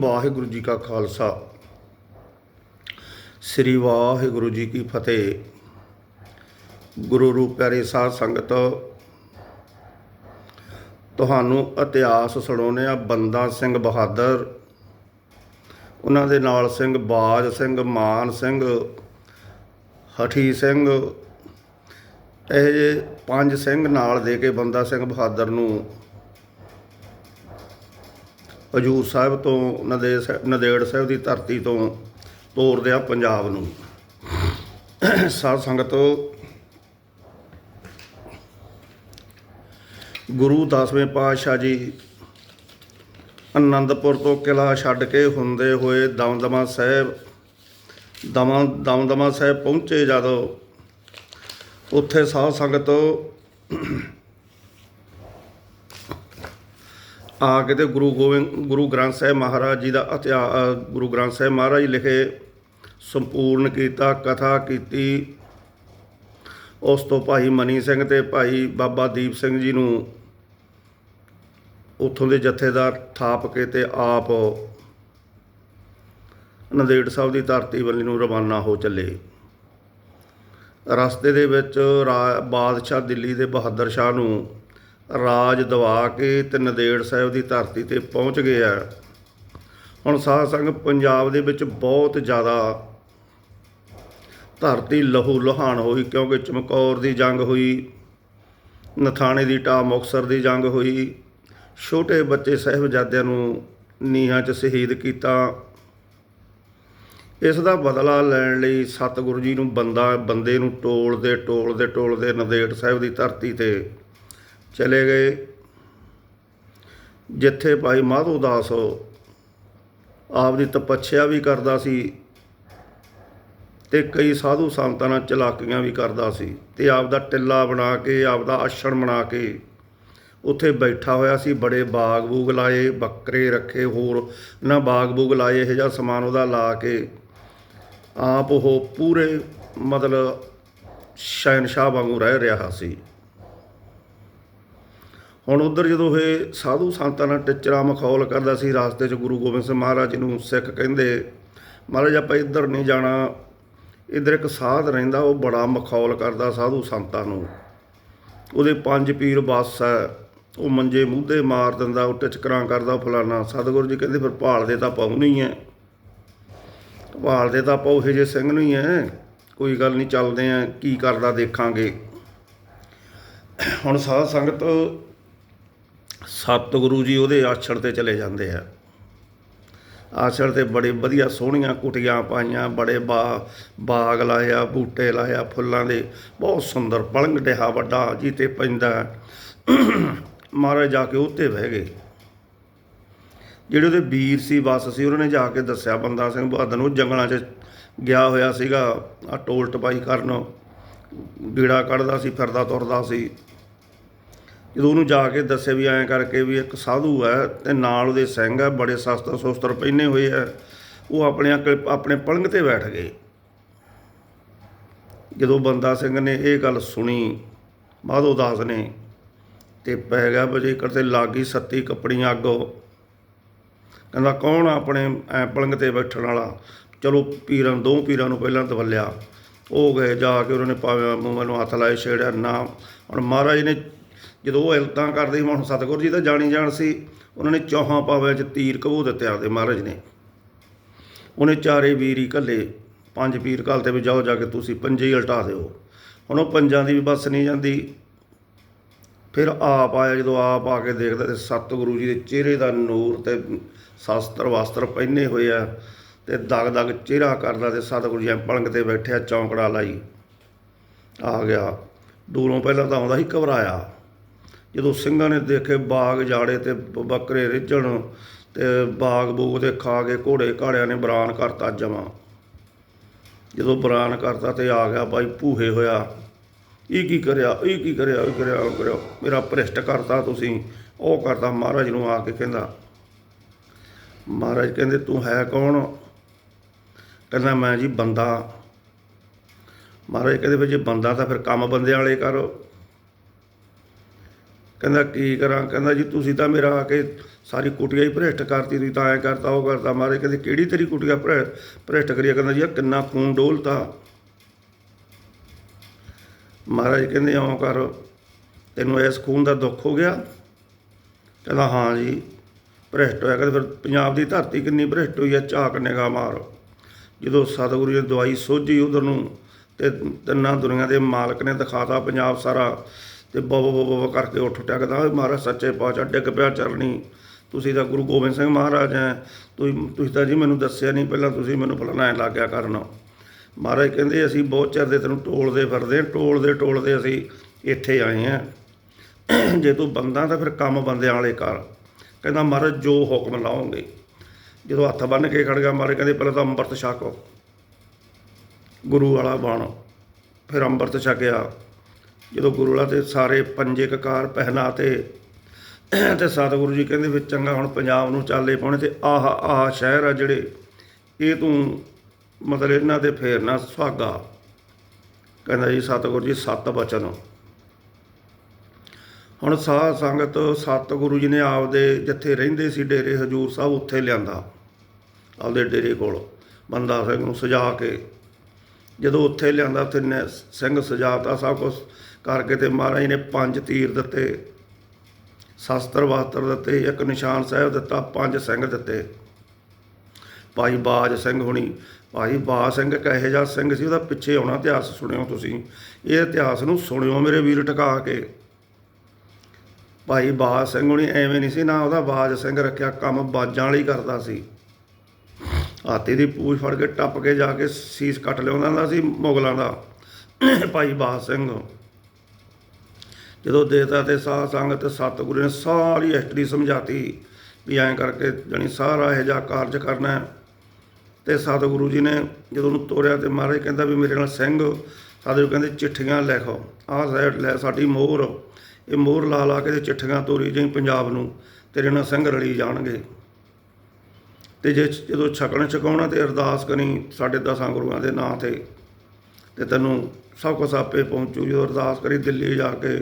ਵਾਹਿਗੁਰੂ ਜੀ ਕਾ ਖਾਲਸਾ। ਸ੍ਰੀ ਵਾਹਿਗੁਰੂ ਜੀ ਕੀ ਫਤਿਹ। ਗੁਰੂ ਰੂਪ ਪਿਆਰੇ ਸਾਧ ਸੰਗਤ, ਤੁਹਾਨੂੰ ਇਤਿਹਾਸ ਸੁਣਾਉਂਦੇ ਆ ਬੰਦਾ ਸਿੰਘ ਬਹਾਦਰ, ਉਹਨਾਂ ਦੇ ਨਾਲ ਸਿੰਘ ਬਾਜ ਸਿੰਘ, ਮਾਨ ਸਿੰਘ, ਹਠੀ ਸਿੰਘ, ਇਹ ਜੇ ਪੰਜ ਸਿੰਘ ਨਾਲ ਦੇ ਕੇ ਬੰਦਾ ਸਿੰਘ ਬਹਾਦਰ ਨੂੰ ਹਜੂਰ ਸਾਹਿਬ ਤੋਂ, ਨਦੇ ਨਦੇੜ ਸਾਹਿਬ ਦੀ ਧਰਤੀ ਤੋਂ ਤੋਰਦੇ ਆ ਪੰਜਾਬ ਨੂੰ। ਸਾਧ ਸੰਗਤ, ਗੁਰੂ ਦਸਵੇਂ ਪਾਤਸ਼ਾਹ ਜੀ ਅਨੰਦਪੁਰ ਤੋਂ ਕਿਲਾ ਛੱਡ ਕੇ ਹੁੰਦੇ ਹੋਏ ਦਮਦਮਾ ਸਾਹਿਬ, ਦਮਾ, ਦਮਦਮਾ ਸਾਹਿਬ ਪਹੁੰਚੇ ਜਦੋਂ ਉੱਥੇ ਸਾਧ ਸੰਗਤ ਆ ਕੇ ਤੇ ਗੁਰੂ ਗੋਬਿੰਦ, ਗੁਰੂ ਗ੍ਰੰਥ ਸਾਹਿਬ ਮਹਾਰਾਜ ਜੀ ਦਾ ਇਤਿਹਾਸ ਗੁਰੂ ਗ੍ਰੰਥ ਸਾਹਿਬ ਮਹਾਰਾਜ ਜੀ ਲਿਖੇ, ਸੰਪੂਰਨ ਕੀਤਾ, ਕਥਾ ਕੀਤੀ। ਉਸ ਤੋਂ ਭਾਈ ਮਨੀ ਸਿੰਘ ਤੇ ਭਾਈ ਬਾਬਾ ਦੀਪ ਸਿੰਘ ਜੀ ਨੂੰ ਉੱਥੋਂ ਦੇ ਜਥੇਦਾਰ ਥਾਪ ਕੇ ਤੇ ਆਪ ਨੰਦੇੜ ਸਾਹਿਬ ਦੀ ਧਰਤੀ ਵੱਲ ਨੂੰ ਰਵਾਨਾ ਹੋ ਚੱਲੇ। ਰਸਤੇ ਦੇ ਵਿੱਚ ਰਾ- ਬਾਦਸ਼ਾਹ ਦਿੱਲੀ ਦੇ ਬਹਾਦਰ ਸ਼ਾਹ ਨੂੰ ਰਾਜ ਦਵਾ ਕੇ ਤੇ ਨੰਦੇੜ ਸਾਹਿਬ ਦੀ ਧਰਤੀ ਤੇ ਪਹੁੰਚ ਗਏ ਆ ਹੁਣ ਸਾਧ ਸੰਗ ਪੰਜਾਬ ਦੇ ਵਿੱਚ ਬਹੁਤ ਜ਼ਿਆਦਾ ਧਰਤੀ ਲਹੂ ਲੁਹਾਨ ਹੋਈ ਕਿਉਂਕਿ ਚਮਕੌਰ ਦੀ ਜੰਗ ਹੋਈ, ਨਥਾਣੇ ਦੀ ਟਾ ਮੁਕਸਰ ਦੀ ਜੰਗ ਹੋਈ, ਛੋਟੇ ਬੱਚੇ ਸਾਹਿਬਜ਼ਾਦਿਆਂ ਨੂੰ ਨੀਹਾਂ 'ਚ ਸ਼ਹੀਦ ਕੀਤਾ। ਇਸ ਦਾ ਬਦਲਾ ਲੈਣ ਲਈ ਸਤਿਗੁਰੂ ਜੀ ਨੂੰ ਬੰਦਾ ਬੰਦੇ ਨੂੰ ਟੋਲਦੇ ਟੋਲਦੇ ਟੋਲਦੇ ਨੰਦੇੜ ਸਾਹਿਬ ਦੀ ਧਰਤੀ ਤੇ ਚਲੇ ਗਏ। ਜਿੱਥੇ ਭਾਈ ਮਾਧੋ ਦਾਸ ਆਪ ਦੀ ਤਪੱਛਿਆ ਵੀ ਕਰਦਾ ਸੀ ਤੇ ਕਈ ਸਾਧੂ ਸੰਤਾਂ ਨਾਲ ਚਲਾਕੀਆਂ ਵੀ ਕਰਦਾ ਸੀ ਤੇ ਆਪ ਦਾ ਟਿੱਲਾ ਬਣਾ ਕੇ ਆਪ ਦਾ ਆਸ਼ਣ ਬਣਾ ਕੇ ਉੱਥੇ ਬੈਠਾ ਹੋਇਆ ਸੀ। ਬੜੇ ਬਾਗ ਬੂਗ ਲਾਏ, ਬੱਕਰੇ ਰੱਖੇ, ਹੋਰ ਨਾ ਬਾਗ ਬੂਗ ਲਾਏ, ਇਹ ਜਿਹਾ ਸਮਾਨ ਉਹਦਾ ਲਾ ਕੇ ਆਪ ਉਹ ਪੂਰੇ ਮਤਲਬ ਸ਼ਹਿਨशाह ਵਾਂਗੂ ਰਹਿ ਰਿਹਾ ਸੀ। ਹੁਣ ਉਧਰ ਜਦੋਂ ਇਹ ਸਾਧੂ ਸੰਤਾਂ ਨਾਲ ਟਿਚਰਾ ਮਖੌਲ ਕਰਦਾ ਸੀ, ਰਾਸਤੇ 'ਚ ਗੁਰੂ ਗੋਬਿੰਦ ਸਿੰਘ ਮਹਾਰਾਜ ਨੂੰ ਸਿੱਖ ਕਹਿੰਦੇ, ਮਹਾਰਾਜ, ਆਪਾਂ ਇੱਧਰ ਨਹੀਂ ਜਾਣਾ। ਇੱਧਰ ਇੱਕ ਸਾਧ ਰਹਿੰਦਾ, ਉਹ ਬੜਾ ਮਖੌਲ ਕਰਦਾ ਸਾਧੂ ਸੰਤਾਂ ਨੂੰ। ਉਹਦੇ ਪੰਜ ਪੀਰ ਬਸ ਹੈ, ਉਹ ਮੰਜੇ ਮੂਧੇ ਮਾਰ ਦਿੰਦਾ, ਉਹ ਟਿਚਕਰਾਂ ਕਰਦਾ ਫਲਾਨਾ ਸਤਿਗੁਰੂ ਜੀ ਕਹਿੰਦੇ, ਫਿਰ ਭਾਲ ਦੇ ਤਾਂ ਪਾਉ ਨਹੀਂ ਹੈ। ਭਾਲਦੇ ਤਾਂ ਆਪਾਂ ਇਹ ਜੇ ਸਿੰਘ ਨੂੰ ਹੀ ਹੈ। ਕੋਈ ਗੱਲ ਨਹੀਂ, ਚੱਲਦੇ ਆ ਕੀ ਕਰਦਾ ਦੇਖਾਂਗੇ। ਹੁਣ ਸਾਧ ਸੰਗਤ ਸਤਿਗੁਰੂ ਜੀ ਉਹਦੇ ਆਛੜ ਤੇ ਚਲੇ ਜਾਂਦੇ ਆ। ਆਛੜ ਤੇ ਬੜੇ ਵਧੀਆ ਸੋਹਣੀਆਂ ਕੁਟੀਆਂ ਪਾਈਆਂ, ਬੜੇ ਬਾ, ਬਾਗ ਲਾਇਆ, ਬੂਟੇ ਲਾਇਆ, ਫੁੱਲਾਂ ਦੇ। ਬਹੁਤ ਸੁੰਦਰ ਪਲੰਗ ਡਿਹਾ ਵੱਡਾ ਜੀ ਤੇ ਪੈਂਦਾ। ਮਹਾਰਾਜ ਜਾ ਕੇ ਉੱਤੇ ਬਹਿ ਗਏ। ਜਿਹੜੇ ਉਹਦੇ ਵੀਰ ਸੀ, ਬਸ ਸੀ, ਉਹਨਾਂ ਨੇ ਜਾ ਕੇ ਦੱਸਿਆ, ਬੰਦਾ ਸਿੰਘ ਬਹਾਦਰ ਨੂੰ ਉਹ ਜੰਗਲਾਂ 'ਚ ਗਿਆ ਹੋਇਆ ਸੀਗਾ ਆ ਟੋਲ ਟਪਾਈ ਕਰਨ। ਗੀੜਾ ਕੱਢਦਾ ਸੀ ਫਿਰਦਾ ਤੁਰਦਾ ਸੀ। ਜਦੋਂ ਉਹਨੂੰ ਜਾ ਕੇ ਦੱਸੇ ਵੀ ਐਂ ਕਰਕੇ ਵੀ ਇੱਕ ਸਾਧੂ ਹੈ ਤੇ ਨਾਲ ਉਹਦੇ ਸਿੰਘ ਹੈ, ਬੜੇ ਸ਼ਸਤਰ ਸ਼ਸਤਰ ਪਹਿਨੇ ਹੋਏ ਆ ਉਹ ਆਪਣੇ ਅਕ- ਆਪਣੇ ਪਲੰਗ ਤੇ ਬੈਠ ਗਏ। ਜਦੋਂ ਬੰਦਾ ਸਿੰਘ ਨੇ ਇਹ ਗੱਲ ਸੁਣੀ, ਮਾਧੋ ਦਾਸ ਨੇ, ਤੇ ਪੈ ਗਿਆ ਬਜੇ ਕਰਤੇ ਲਾਗੀ ਸੱਤੀ ਕੱਪੜੀਆਂ ਅੱਗੋਂ ਕਹਿੰਦਾ, ਕੌਣ ਆਪਣੇ ਐ ਪਲੰਗ ਤੇ ਬੈਠਣ ਵਾਲਾ? ਚਲੋ, ਪੀਰਾਂ, ਦੋ ਪੀਰਾਂ ਨੂੰ ਪਹਿਲਾਂ ਦਵਲਿਆ। ਉਹ ਗਏ ਜਾ ਕੇ, ਉਹਨਾਂ ਨੇ ਪਾਵੇਂ ਮੂੰਹ ਨੂੰ ਹੱਥ ਲਾਏ, ਛੇੜਿਆ, ਨਾ, ਹੁਣ ਮਹਾਰਾਜ ਨੇ ਜਦੋਂ ਉਹ ਇਲਤਾਂ ਕਰਦੇ ਸੀ ਹੁਣ ਸਤਿਗੁਰੂ ਜੀ ਦਾ ਜਾਣੀ ਜਾਣ ਸੀ, ਉਹਨਾਂ ਨੇ ਚੌਹਾਂ ਪਾਵਿਆਂ 'ਚ ਤੀਰ ਕਬੂ ਦਿੱਤੇ ਆਪਦੇ ਮਹਾਰਾਜ ਨੇ। ਉਹਨੇ ਚਾਰੇ ਵੀਰ ਹੀ ਘੱਲੇ, ਪੰਜ ਪੀਰ ਘੱਲ ਤੇ ਵੀ ਜਾਓ ਜਾ ਕੇ ਤੁਸੀਂ ਪੰਜੇ ਹੀ ਉਲਟਾ ਦਿਓ। ਹੁਣ ਉਹ ਪੰਜਾਂ ਦੀ ਵੀ ਬੱਸ ਨਹੀਂ ਜਾਂਦੀ। ਫਿਰ ਆਪ ਆਇਆ, ਜਦੋਂ ਆਪ ਆ ਕੇ ਦੇਖਦਾ ਤੇ ਸਤਿਗੁਰੂ ਜੀ ਦੇ ਚਿਹਰੇ ਦਾ ਨੂਰ ਤੇ ਸ਼ਾਸਤਰ ਵਾਸਤਰ ਪਹਿਨੇ ਹੋਏ ਆ ਤੇ ਦਗ ਦਗ ਚਿਹਰਾ ਕਰਦਾ ਤੇ ਸਤਿਗੁਰੂ ਜੀ ਐਂ ਪਲੰਗ ਤੇ ਬੈਠਿਆ, ਚੌਂਕੜਾ ਲਾਈ। ਆ ਗਿਆ। ਦੂਰੋਂ ਪਹਿਲਾਂ ਤਾਂ ਆਉਂਦਾ ਸੀ, ਘਬਰਾਇਆ। ਜਦੋਂ ਸਿੰਘਾਂ ਨੇ ਦੇਖੇ ਬਾਗ ਜਾੜੇ ਤੇ ਬੱਕਰੇ ਰਿੱਝਣ ਤੇ ਬਾਗ ਬੂਗ ਦੇ ਖਾ ਕੇ ਘੋੜੇ ਘਾੜਿਆਂ ਨੇ ਬਰਾਨ ਕਰਤਾ ਜਮਾ। ਜਦੋਂ ਬਰਾਨ ਕਰਤਾ ਤੇ ਆ ਗਿਆ ਭਾਈ ਭੂਹੇ ਹੋਇਆ। ਇਹ ਕੀ ਕਰਿਆ, ਇਹ ਕੀ ਕਰਿਆ, ਇਹ ਕਰਿਆ, ਉਹ ਕਰਿਆ। ਮੇਰਾ ਭ੍ਰਿਸ਼ਟ ਕਰਤਾ ਤੁਸੀਂ, ਉਹ ਕਰਤਾ। ਮਹਾਰਾਜ ਨੂੰ ਆ ਕੇ ਕਹਿੰਦਾ, ਮਹਾਰਾਜ ਕਹਿੰਦੇ, ਤੂੰ ਹੈ ਕੌਣ? ਕਹਿੰਦਾ, ਮੈਂ ਜੀ ਬੰਦਾ। ਮਹਾਰਾਜ ਕਹਿੰਦੇ ਵੀ ਜੇ ਬੰਦਾ ਤਾਂ ਫਿਰ ਕੰਮ ਬੰਦਿਆਂ ਵਾਲੇ ਕਰੋ। ਕਹਿੰਦਾ ਕੀ ਕਰਾਂ? ਕਹਿੰਦਾ ਜੀ ਤੁਸੀਂ ਤਾਂ ਮੇਰਾ ਆ ਕੇ ਸਾਰੀ ਕੁਟੀਆ ਹੀ ਭ੍ਰਿਸ਼ਟ ਕਰਤੀ, ਤੁਸੀਂ ਤਾਂ ਐ ਕਰਤਾ, ਉਹ ਕਰਤਾ। ਮਾਰੇ ਕਹਿੰਦੇ, ਕਿਹੜੀ ਤੇਰੀ ਕੁਟੀਆ ਭ੍ਰਿ- ਭ੍ਰਿਸ਼ਟ ਕਰੀ ਕਹਿੰਦਾ ਜੀ, ਆਹ ਕਿੰਨਾ ਖੂਨ ਡੋਲਤਾ। ਮਹਾਰਾਜ ਕਹਿੰਦੇ ਆਉਂ ਕਰ, ਤੈਨੂੰ ਇਸ ਖੂਨ ਦਾ ਦੁੱਖ ਹੋ ਗਿਆ? ਕਹਿੰਦਾ, ਹਾਂ ਜੀ, ਭ੍ਰਿਸ਼ਟ ਹੋਇਆ। ਕਹਿੰਦੇ, ਫਿਰ ਪੰਜਾਬ ਦੀ ਧਰਤੀ ਕਿੰਨੀ ਭ੍ਰਿਸ਼ਟ ਹੋਈ ਹੈ ਝਾਕ ਨਿਗਾਹ ਮਾਰ। ਜਦੋਂ ਸਤਿਗੁਰੂ ਜੀ ਨੇ ਦਵਾਈ ਸੋਝੀ ਉਧਰ ਨੂੰ, ਤੇ ਤਿੰਨਾਂ ਦੁਨੀਆਂ ਦੇ ਮਾਲਕ ਨੇ ਦਿਖਾਤਾ ਪੰਜਾਬ ਸਾਰਾ। ਤੇ ਬਬ ਬਬ ਕਰਕੇ ਉੱਠ ਉੱਠਿਆ ਕਹਿੰਦਾ "ਓਏ ਮਹਾਰਾਜ ਸੱਚੇ ਪਾਤਸ਼ਾਹ ਡਿੱਗ ਪਿਆ ਚਰਨੀ। ਤੁਸੀਂ ਤਾਂ ਗੁਰੂ ਗੋਬਿੰਦ ਸਿੰਘ ਮਹਾਰਾਜ ਹੈ। ਤੁਸੀਂ ਤੁਸੀਂ ਤਾਂ ਜੀ ਮੈਨੂੰ ਦੱਸਿਆ ਨਹੀਂ ਪਹਿਲਾਂ ਤੁਸੀਂ ਮੈਨੂੰ ਭੁੱਲਣਾ ਐ ਲੱਗ ਗਿਆ ਕਰਨ। ਮਹਾਰਾਜ ਕਹਿੰਦੇ ਅਸੀਂ ਬਹੁਤ ਚਿਰ ਦੇ ਤੈਨੂੰ ਟੋਲਦੇ ਫਿਰਦੇ ਹਾਂ, ਟੋਲਦੇ ਟੋਲਦੇ ਅਸੀਂ ਇੱਥੇ ਆਏ ਹਾਂ ਜੇ ਤੂੰ ਬੰਦਾ ਤਾਂ ਫਿਰ ਕੰਮ ਬੰਦਿਆਂ ਵਾਲੇ ਕਰ। ਕਹਿੰਦਾ ਮਹਾਰਾਜ ਜੋ ਹੁਕਮ ਲਾਓਗੇ। ਜਦੋਂ ਹੱਥ ਬੰਨ ਕੇ ਖੜ ਗਿਆ ਮਹਾਰਾਜ ਕਹਿੰਦੇ ਪਹਿਲਾਂ ਤਾਂ ਅੰਮ੍ਰਿਤ ਛਕੋ। ਗੁਰੂ ਵਾਲਾ ਬਾਣ। ਫਿਰ ਅੰਮ੍ਰਿਤ ਛਕਿਆ। ਜਦੋਂ ਗੁਰੂ ਵਾਲਾ ਤੇ ਸਾਰੇ ਪੰਜੇ ਕਕਾਰ ਪਹਿਨਾ ਤੇ ਸਤਿਗੁਰੂ ਜੀ ਕਹਿੰਦੇ ਵੀ ਚੰਗਾ ਹੁਣ ਪੰਜਾਬ ਨੂੰ ਚਾਲੇ ਪਾਉਣੇ ਤੇ ਆਹ ਆਹ ਸ਼ਹਿਰ ਆ ਜਿਹੜੇ, ਇਹ ਤੂੰ ਮਤਲਬ ਇਹਨਾਂ 'ਤੇ ਫੇਰਨਾ ਸੁਹਾਗਾ। ਕਹਿੰਦਾ ਜੀ ਸਤਿਗੁਰੂ ਜੀ, ਸੱਤ ਬਚਨ। ਹੁਣ ਸਾਧ ਸੰਗਤ ਸਤਿਗੁਰੂ ਜੀ ਨੇ ਆਪਦੇ ਜਿੱਥੇ ਰਹਿੰਦੇ ਸੀ ਡੇਰੇ ਹਜੂਰ ਸਾਹਿਬ, ਉੱਥੇ ਲਿਆਂਦਾ, ਆਪਦੇ ਡੇਰੇ ਕੋਲ। ਬੰਦਾ ਸਿੰਘ ਨੂੰ ਸਜਾ ਕੇ ਜਦੋਂ ਉੱਥੇ ਲਿਆਂਦਾ, ਉੱਥੇ ਨੇ ਸਿੰਘ ਸਜਾਤਾ ਸਭ ਕੁਛ ਕਰਕੇ ਤੇ ਮਹਾਰਾਜ ਨੇ ਪੰਜ ਤੀਰ ਦਿੱਤੇ। ਸ਼ਸਤਰ ਵਾਸਤਰ ਦਿੱਤੇ, ਇੱਕ ਨਿਸ਼ਾਨ ਸਾਹਿਬ ਦਿੱਤਾ, ਪੰਜ ਸਿੰਘ ਦਿੱਤੇ। ਭਾਈ ਬਾਜ ਸਿੰਘ ਹੁਣੀ, ਭਾਈ ਬਾਜ ਸਿੰਘ ਇੱਕ ਇਹੋ ਜਿਹਾ ਸਿੰਘ ਸੀ, ਉਹਦਾ ਪਿੱਛੇ ਆਉਣਾ ਇਤਿਹਾਸ ਸੁਣਿਓ ਤੁਸੀਂ। ਇਹ ਇਤਿਹਾਸ ਨੂੰ ਸੁਣਿਓ ਮੇਰੇ ਵੀਰ ਟਿਕਾ ਕੇ। ਭਾਈ ਬਾਜ ਸਿੰਘ ਹੁਣੀ ਐਵੇਂ ਨਹੀਂ ਸੀ, ਨਾ ਉਹਦਾ ਬਾਜ ਸਿੰਘ ਰੱਖਿਆ, ਕੰਮ ਬਾਜਾਂ ਵਾਲੀ ਕਰਦਾ ਸੀ। ਹਾਥੀ ਦੀ ਪੂਛ ਫੜ ਕੇ ਟੱਪ ਕੇ ਜਾ ਕੇ ਸੀਸ ਕੱਟ ਲਿਆਉਂਦਾ ਹੁੰਦਾ ਸੀ ਮੁਗਲਾਂ ਦਾ, ਭਾਈ ਬਾਜ ਸਿੰਘ। ਜਦੋਂ ਦੇਤਾ ਤੇ ਸਾਧ ਸੰਗਤ ਸਤਿਗੁਰੂ ਨੇ ਸਾਰੀ ਹਿਸਟਰੀ ਸਮਝਾਤੀ ਵੀ ਐਂ ਕਰਕੇ ਜਾਣੀ ਸਾਰਾ ਇਹ ਜਿਹਾ ਕਾਰਜ ਕਰਨਾ ਹੈ। ਤੇ ਸਤਿਗੁਰੂ ਜੀ ਨੇ ਜਦੋਂ ਉਹਨੂੰ ਤੋਰਿਆ ਤੇ ਮਹਾਰਾਜ ਕਹਿੰਦਾ ਵੀ ਮੇਰੇ ਨਾਲ ਸਿੰਘ, ਸਤਿਗੁਰੂ ਕਹਿੰਦੇ ਚਿੱਠੀਆਂ ਲਿਖੋ। ਆਹ ਸਾਈਡ ਲੈ ਸਾਡੀ ਮੋਹਰ। ਇਹ ਮੋਹਰ ਲਾ ਲਾ ਕੇ ਤੇ ਚਿੱਠੀਆਂ ਤੋਰੀ ਜਾਈ ਪੰਜਾਬ ਨੂੰ। ਤੇਰੇ ਨਾਲ ਸਿੰਘ ਰਲੀ ਜਾਣਗੇ। ਤੇ ਜੇ ਜਦੋਂ ਛਕਣ ਛਕਾਉਣਾ ਤੇ ਅਰਦਾਸ ਕਰੀ ਸਾਡੇ ਦਸਾਂ ਗੁਰੂਆਂ ਦੇ ਨਾਂ ਤੇ ਤੇ ਤੈਨੂੰ ਸਭ ਕੁਛ ਆਪੇ ਪਹੁੰਚੂ। ਜਦੋਂ ਅਰਦਾਸ ਕਰੀ ਦਿੱਲੀ ਜਾ ਕੇ,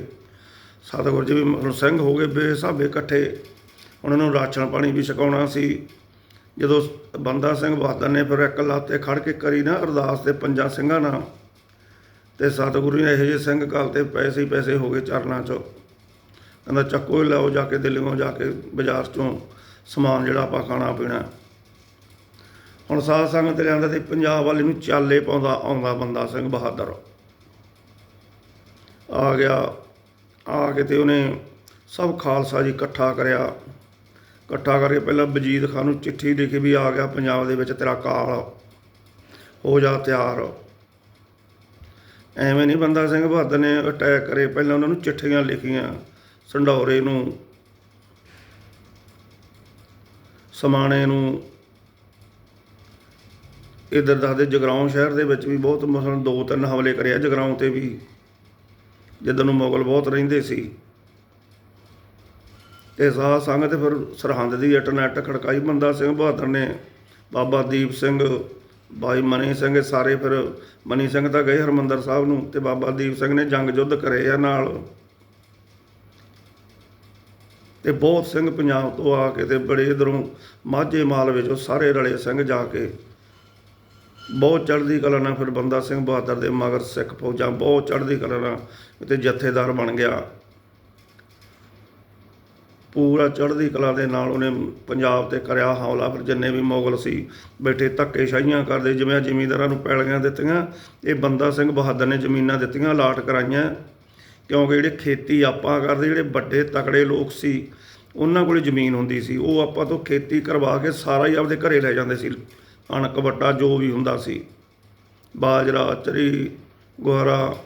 ਸਤਿਗੁਰੂ ਜੀ ਵੀ ਹੁਣ ਸਿੰਘ ਹੋ ਗਏ ਬੇਸਾਬੇ ਇਕੱਠੇ। ਉਹਨਾਂ ਨੂੰ ਰਾਸ਼ਨ ਪਾਣੀ ਵੀ ਛਕਾਉਣਾ ਸੀ। ਜਦੋਂ ਬੰਦਾ ਸਿੰਘ ਬਹਾਦਰ ਨੇ ਫਿਰ ਇੱਕ ਲੱਤ ਤੇ ਖੜ ਕੇ ਕਰੀ ਨਾ ਅਰਦਾਸ ਤੇ ਪੰਜਾਂ ਸਿੰਘਾਂ ਨਾਲ, ਤੇ ਸਤਿਗੁਰੂ ਨੇ ਇਹੋ ਜਿਹੇ ਸਿੰਘ ਕਾਲ ਤੇ ਪੈਸੇ ਹੀ ਪੈਸੇ ਹੋ ਗਏ ਚਰਨਾਂ 'ਚ। ਕਹਿੰਦਾ, ਚੱਕੋ ਇਹ ਲਓ ਜਾ ਕੇ ਦਿੱਲੀੋਂ ਜਾ ਕੇ ਬਾਜ਼ਾਰ 'ਚੋਂ ਸਮਾਨ ਜਿਹੜਾ ਆਪਾਂ ਖਾਣਾ ਪੀਣਾ। ਹੁਣ ਸਾਧ ਸੰਗਤ ਲਿਆਂਦਾ ਤੇ ਪੰਜਾਬ ਵਾਲੇ ਨੂੰ ਚਾਲੇ ਪਾਉਂਦਾ, ਆਉਂਦਾ ਬੰਦਾ ਸਿੰਘ ਬਹਾਦਰ। ਆ ਗਿਆ, ਆ ਕੇ ਤੇ ਉਹਨੇ ਸਭ ਖਾਲਸਾ ਜੀ ਇਕੱਠਾ ਕਰਿਆ। ਇਕੱਠਾ ਕਰਕੇ ਪਹਿਲਾਂ ਵਜੀਦ ਖਾਨ ਨੂੰ ਚਿੱਠੀ ਦੇ ਕੇ ਵੀ ਆ ਗਿਆ ਪੰਜਾਬ ਦੇ ਵਿੱਚ ਤੇਰਾ ਕਾਲ। ਹੋ ਜਾ ਤਿਆਰ। ਐਵੇਂ ਨਹੀਂ ਬੰਦਾ ਸਿੰਘ ਬਹਾਦਰ ਨੇ ਅਟੈਕ ਕਰੇ, ਪਹਿਲਾਂ ਉਹਨਾਂ ਨੂੰ ਚਿੱਠੀਆਂ ਲਿਖੀਆਂ ਸੰਢੌਰੇ ਨੂੰ, ਸਮਾਣੇ ਨੂੰ। ਇਧਰ ਦੱਸਦੇ ਜਗਰਾਉਂ ਸ਼ਹਿਰ ਦੇ ਵਿੱਚ ਵੀ ਬਹੁਤ ਮਸਲਨ ਦੋ ਤਿੰਨ ਹਮਲੇ ਕਰਿਆ, ਜਗਰਾਉਂ ਤੇ ਵੀ। ਜਦੋਂ ਨੂੰ ਮੁਗਲ ਬਹੁਤ ਰਹਿੰਦੇ ਸੀ। ਤੇ ਸਾਧ ਸੰਗਤ ਫਿਰ ਸਰਹੰਦ ਦੀ ਇੰਟਰਨੈਟ ਖੜਕਾਈ, ਬੰਦਾ ਸਿੰਘ ਬਹਾਦਰ ਨੇ, ਬਾਬਾ ਦੀਪ ਸਿੰਘ, ਬਾਈ ਮਨੀ ਸਿੰਘ ਸਾਰੇ ਫਿਰ ਮਨੀ ਸਿੰਘ ਤਾਂ ਗਏ ਹਰਮੰਦਰ ਸਾਹਿਬ ਨੂੰ ਤੇ ਬਾਬਾ ਦੀਪ ਸਿੰਘ ਨੇ ਜੰਗ ਯੁੱਧ ਕਰੇ ਆ ਨਾਲ। ਤੇ ਬਹੁਤ ਸਿੰਘ ਪੰਜਾਬ ਤੋਂ ਆ ਕੇ ਤੇ ਬੜੇ ਇਧਰੋਂ ਮਾਝੇ ਮਾਲ ਵਿੱਚੋਂ ਸਾਰੇ ਰਲੇ ਸਿੰਘ ਜਾ ਕੇ। ਬਹੁਤ ਚੜ੍ਹਦੀ ਕਲਾ ਨਾਲ ਫਿਰ ਬੰਦਾ ਸਿੰਘ ਬਹਾਦਰ ਦੇ ਮਗਰ ਸਿੱਖ ਫੌਜਾਂ ਬਹੁਤ ਚੜ੍ਹਦੀ ਕਲਾ ਨਾਲ ਤੇ ਜਥੇਦਾਰ ਬਣ ਗਿਆ। ਪੂਰਾ ਚੜ੍ਹਦੀ ਕਲਾ ਦੇ ਨਾਲ ਉਹਨੇ ਪੰਜਾਬ ਤੇ ਕਰਿਆ ਹਮਲਾ, ਫਿਰ ਜਿੰਨੇ ਵੀ ਮੁਗਲ ਸੀ ਬੈਠੇ ਧੱਕੇ ਸ਼ਾਹੀਆਂ ਕਰਦੇ, ਜਿਵੇਂ ਆਹ ਜ਼ਿਮੀਂਦਾਰਾਂ ਨੂੰ ਪੈਲੀਆਂ ਦਿੱਤੀਆਂ, ਇਹ ਬੰਦਾ ਸਿੰਘ ਬਹਾਦਰ ਨੇ ਜ਼ਮੀਨਾਂ ਦਿੱਤੀਆਂ, ਲਾਟ ਕਰਾਈਆਂ। ਕਿਉਂਕਿ ਜਿਹੜੇ ਖੇਤੀ ਆਪਾਂ ਕਰਦੇ, ਜਿਹੜੇ ਵੱਡੇ ਤਕੜੇ ਲੋਕ ਸੀ, ਉਹਨਾਂ ਕੋਲ ਜ਼ਮੀਨ ਹੁੰਦੀ ਸੀ, ਉਹ ਆਪਾਂ ਤੋਂ ਖੇਤੀ ਕਰਵਾ ਕੇ ਸਾਰਾ ਹੀ ਆਪਦੇ ਘਰੇ ਲੈ ਜਾਂਦੇ ਸੀ। ਕਣਕ ਵੱਟਾ ਜੋ ਵੀ ਹੁੰਦਾ ਸੀ। ਬਾਜਰਾ, ਚਰੀ ਗੁਆਰਾ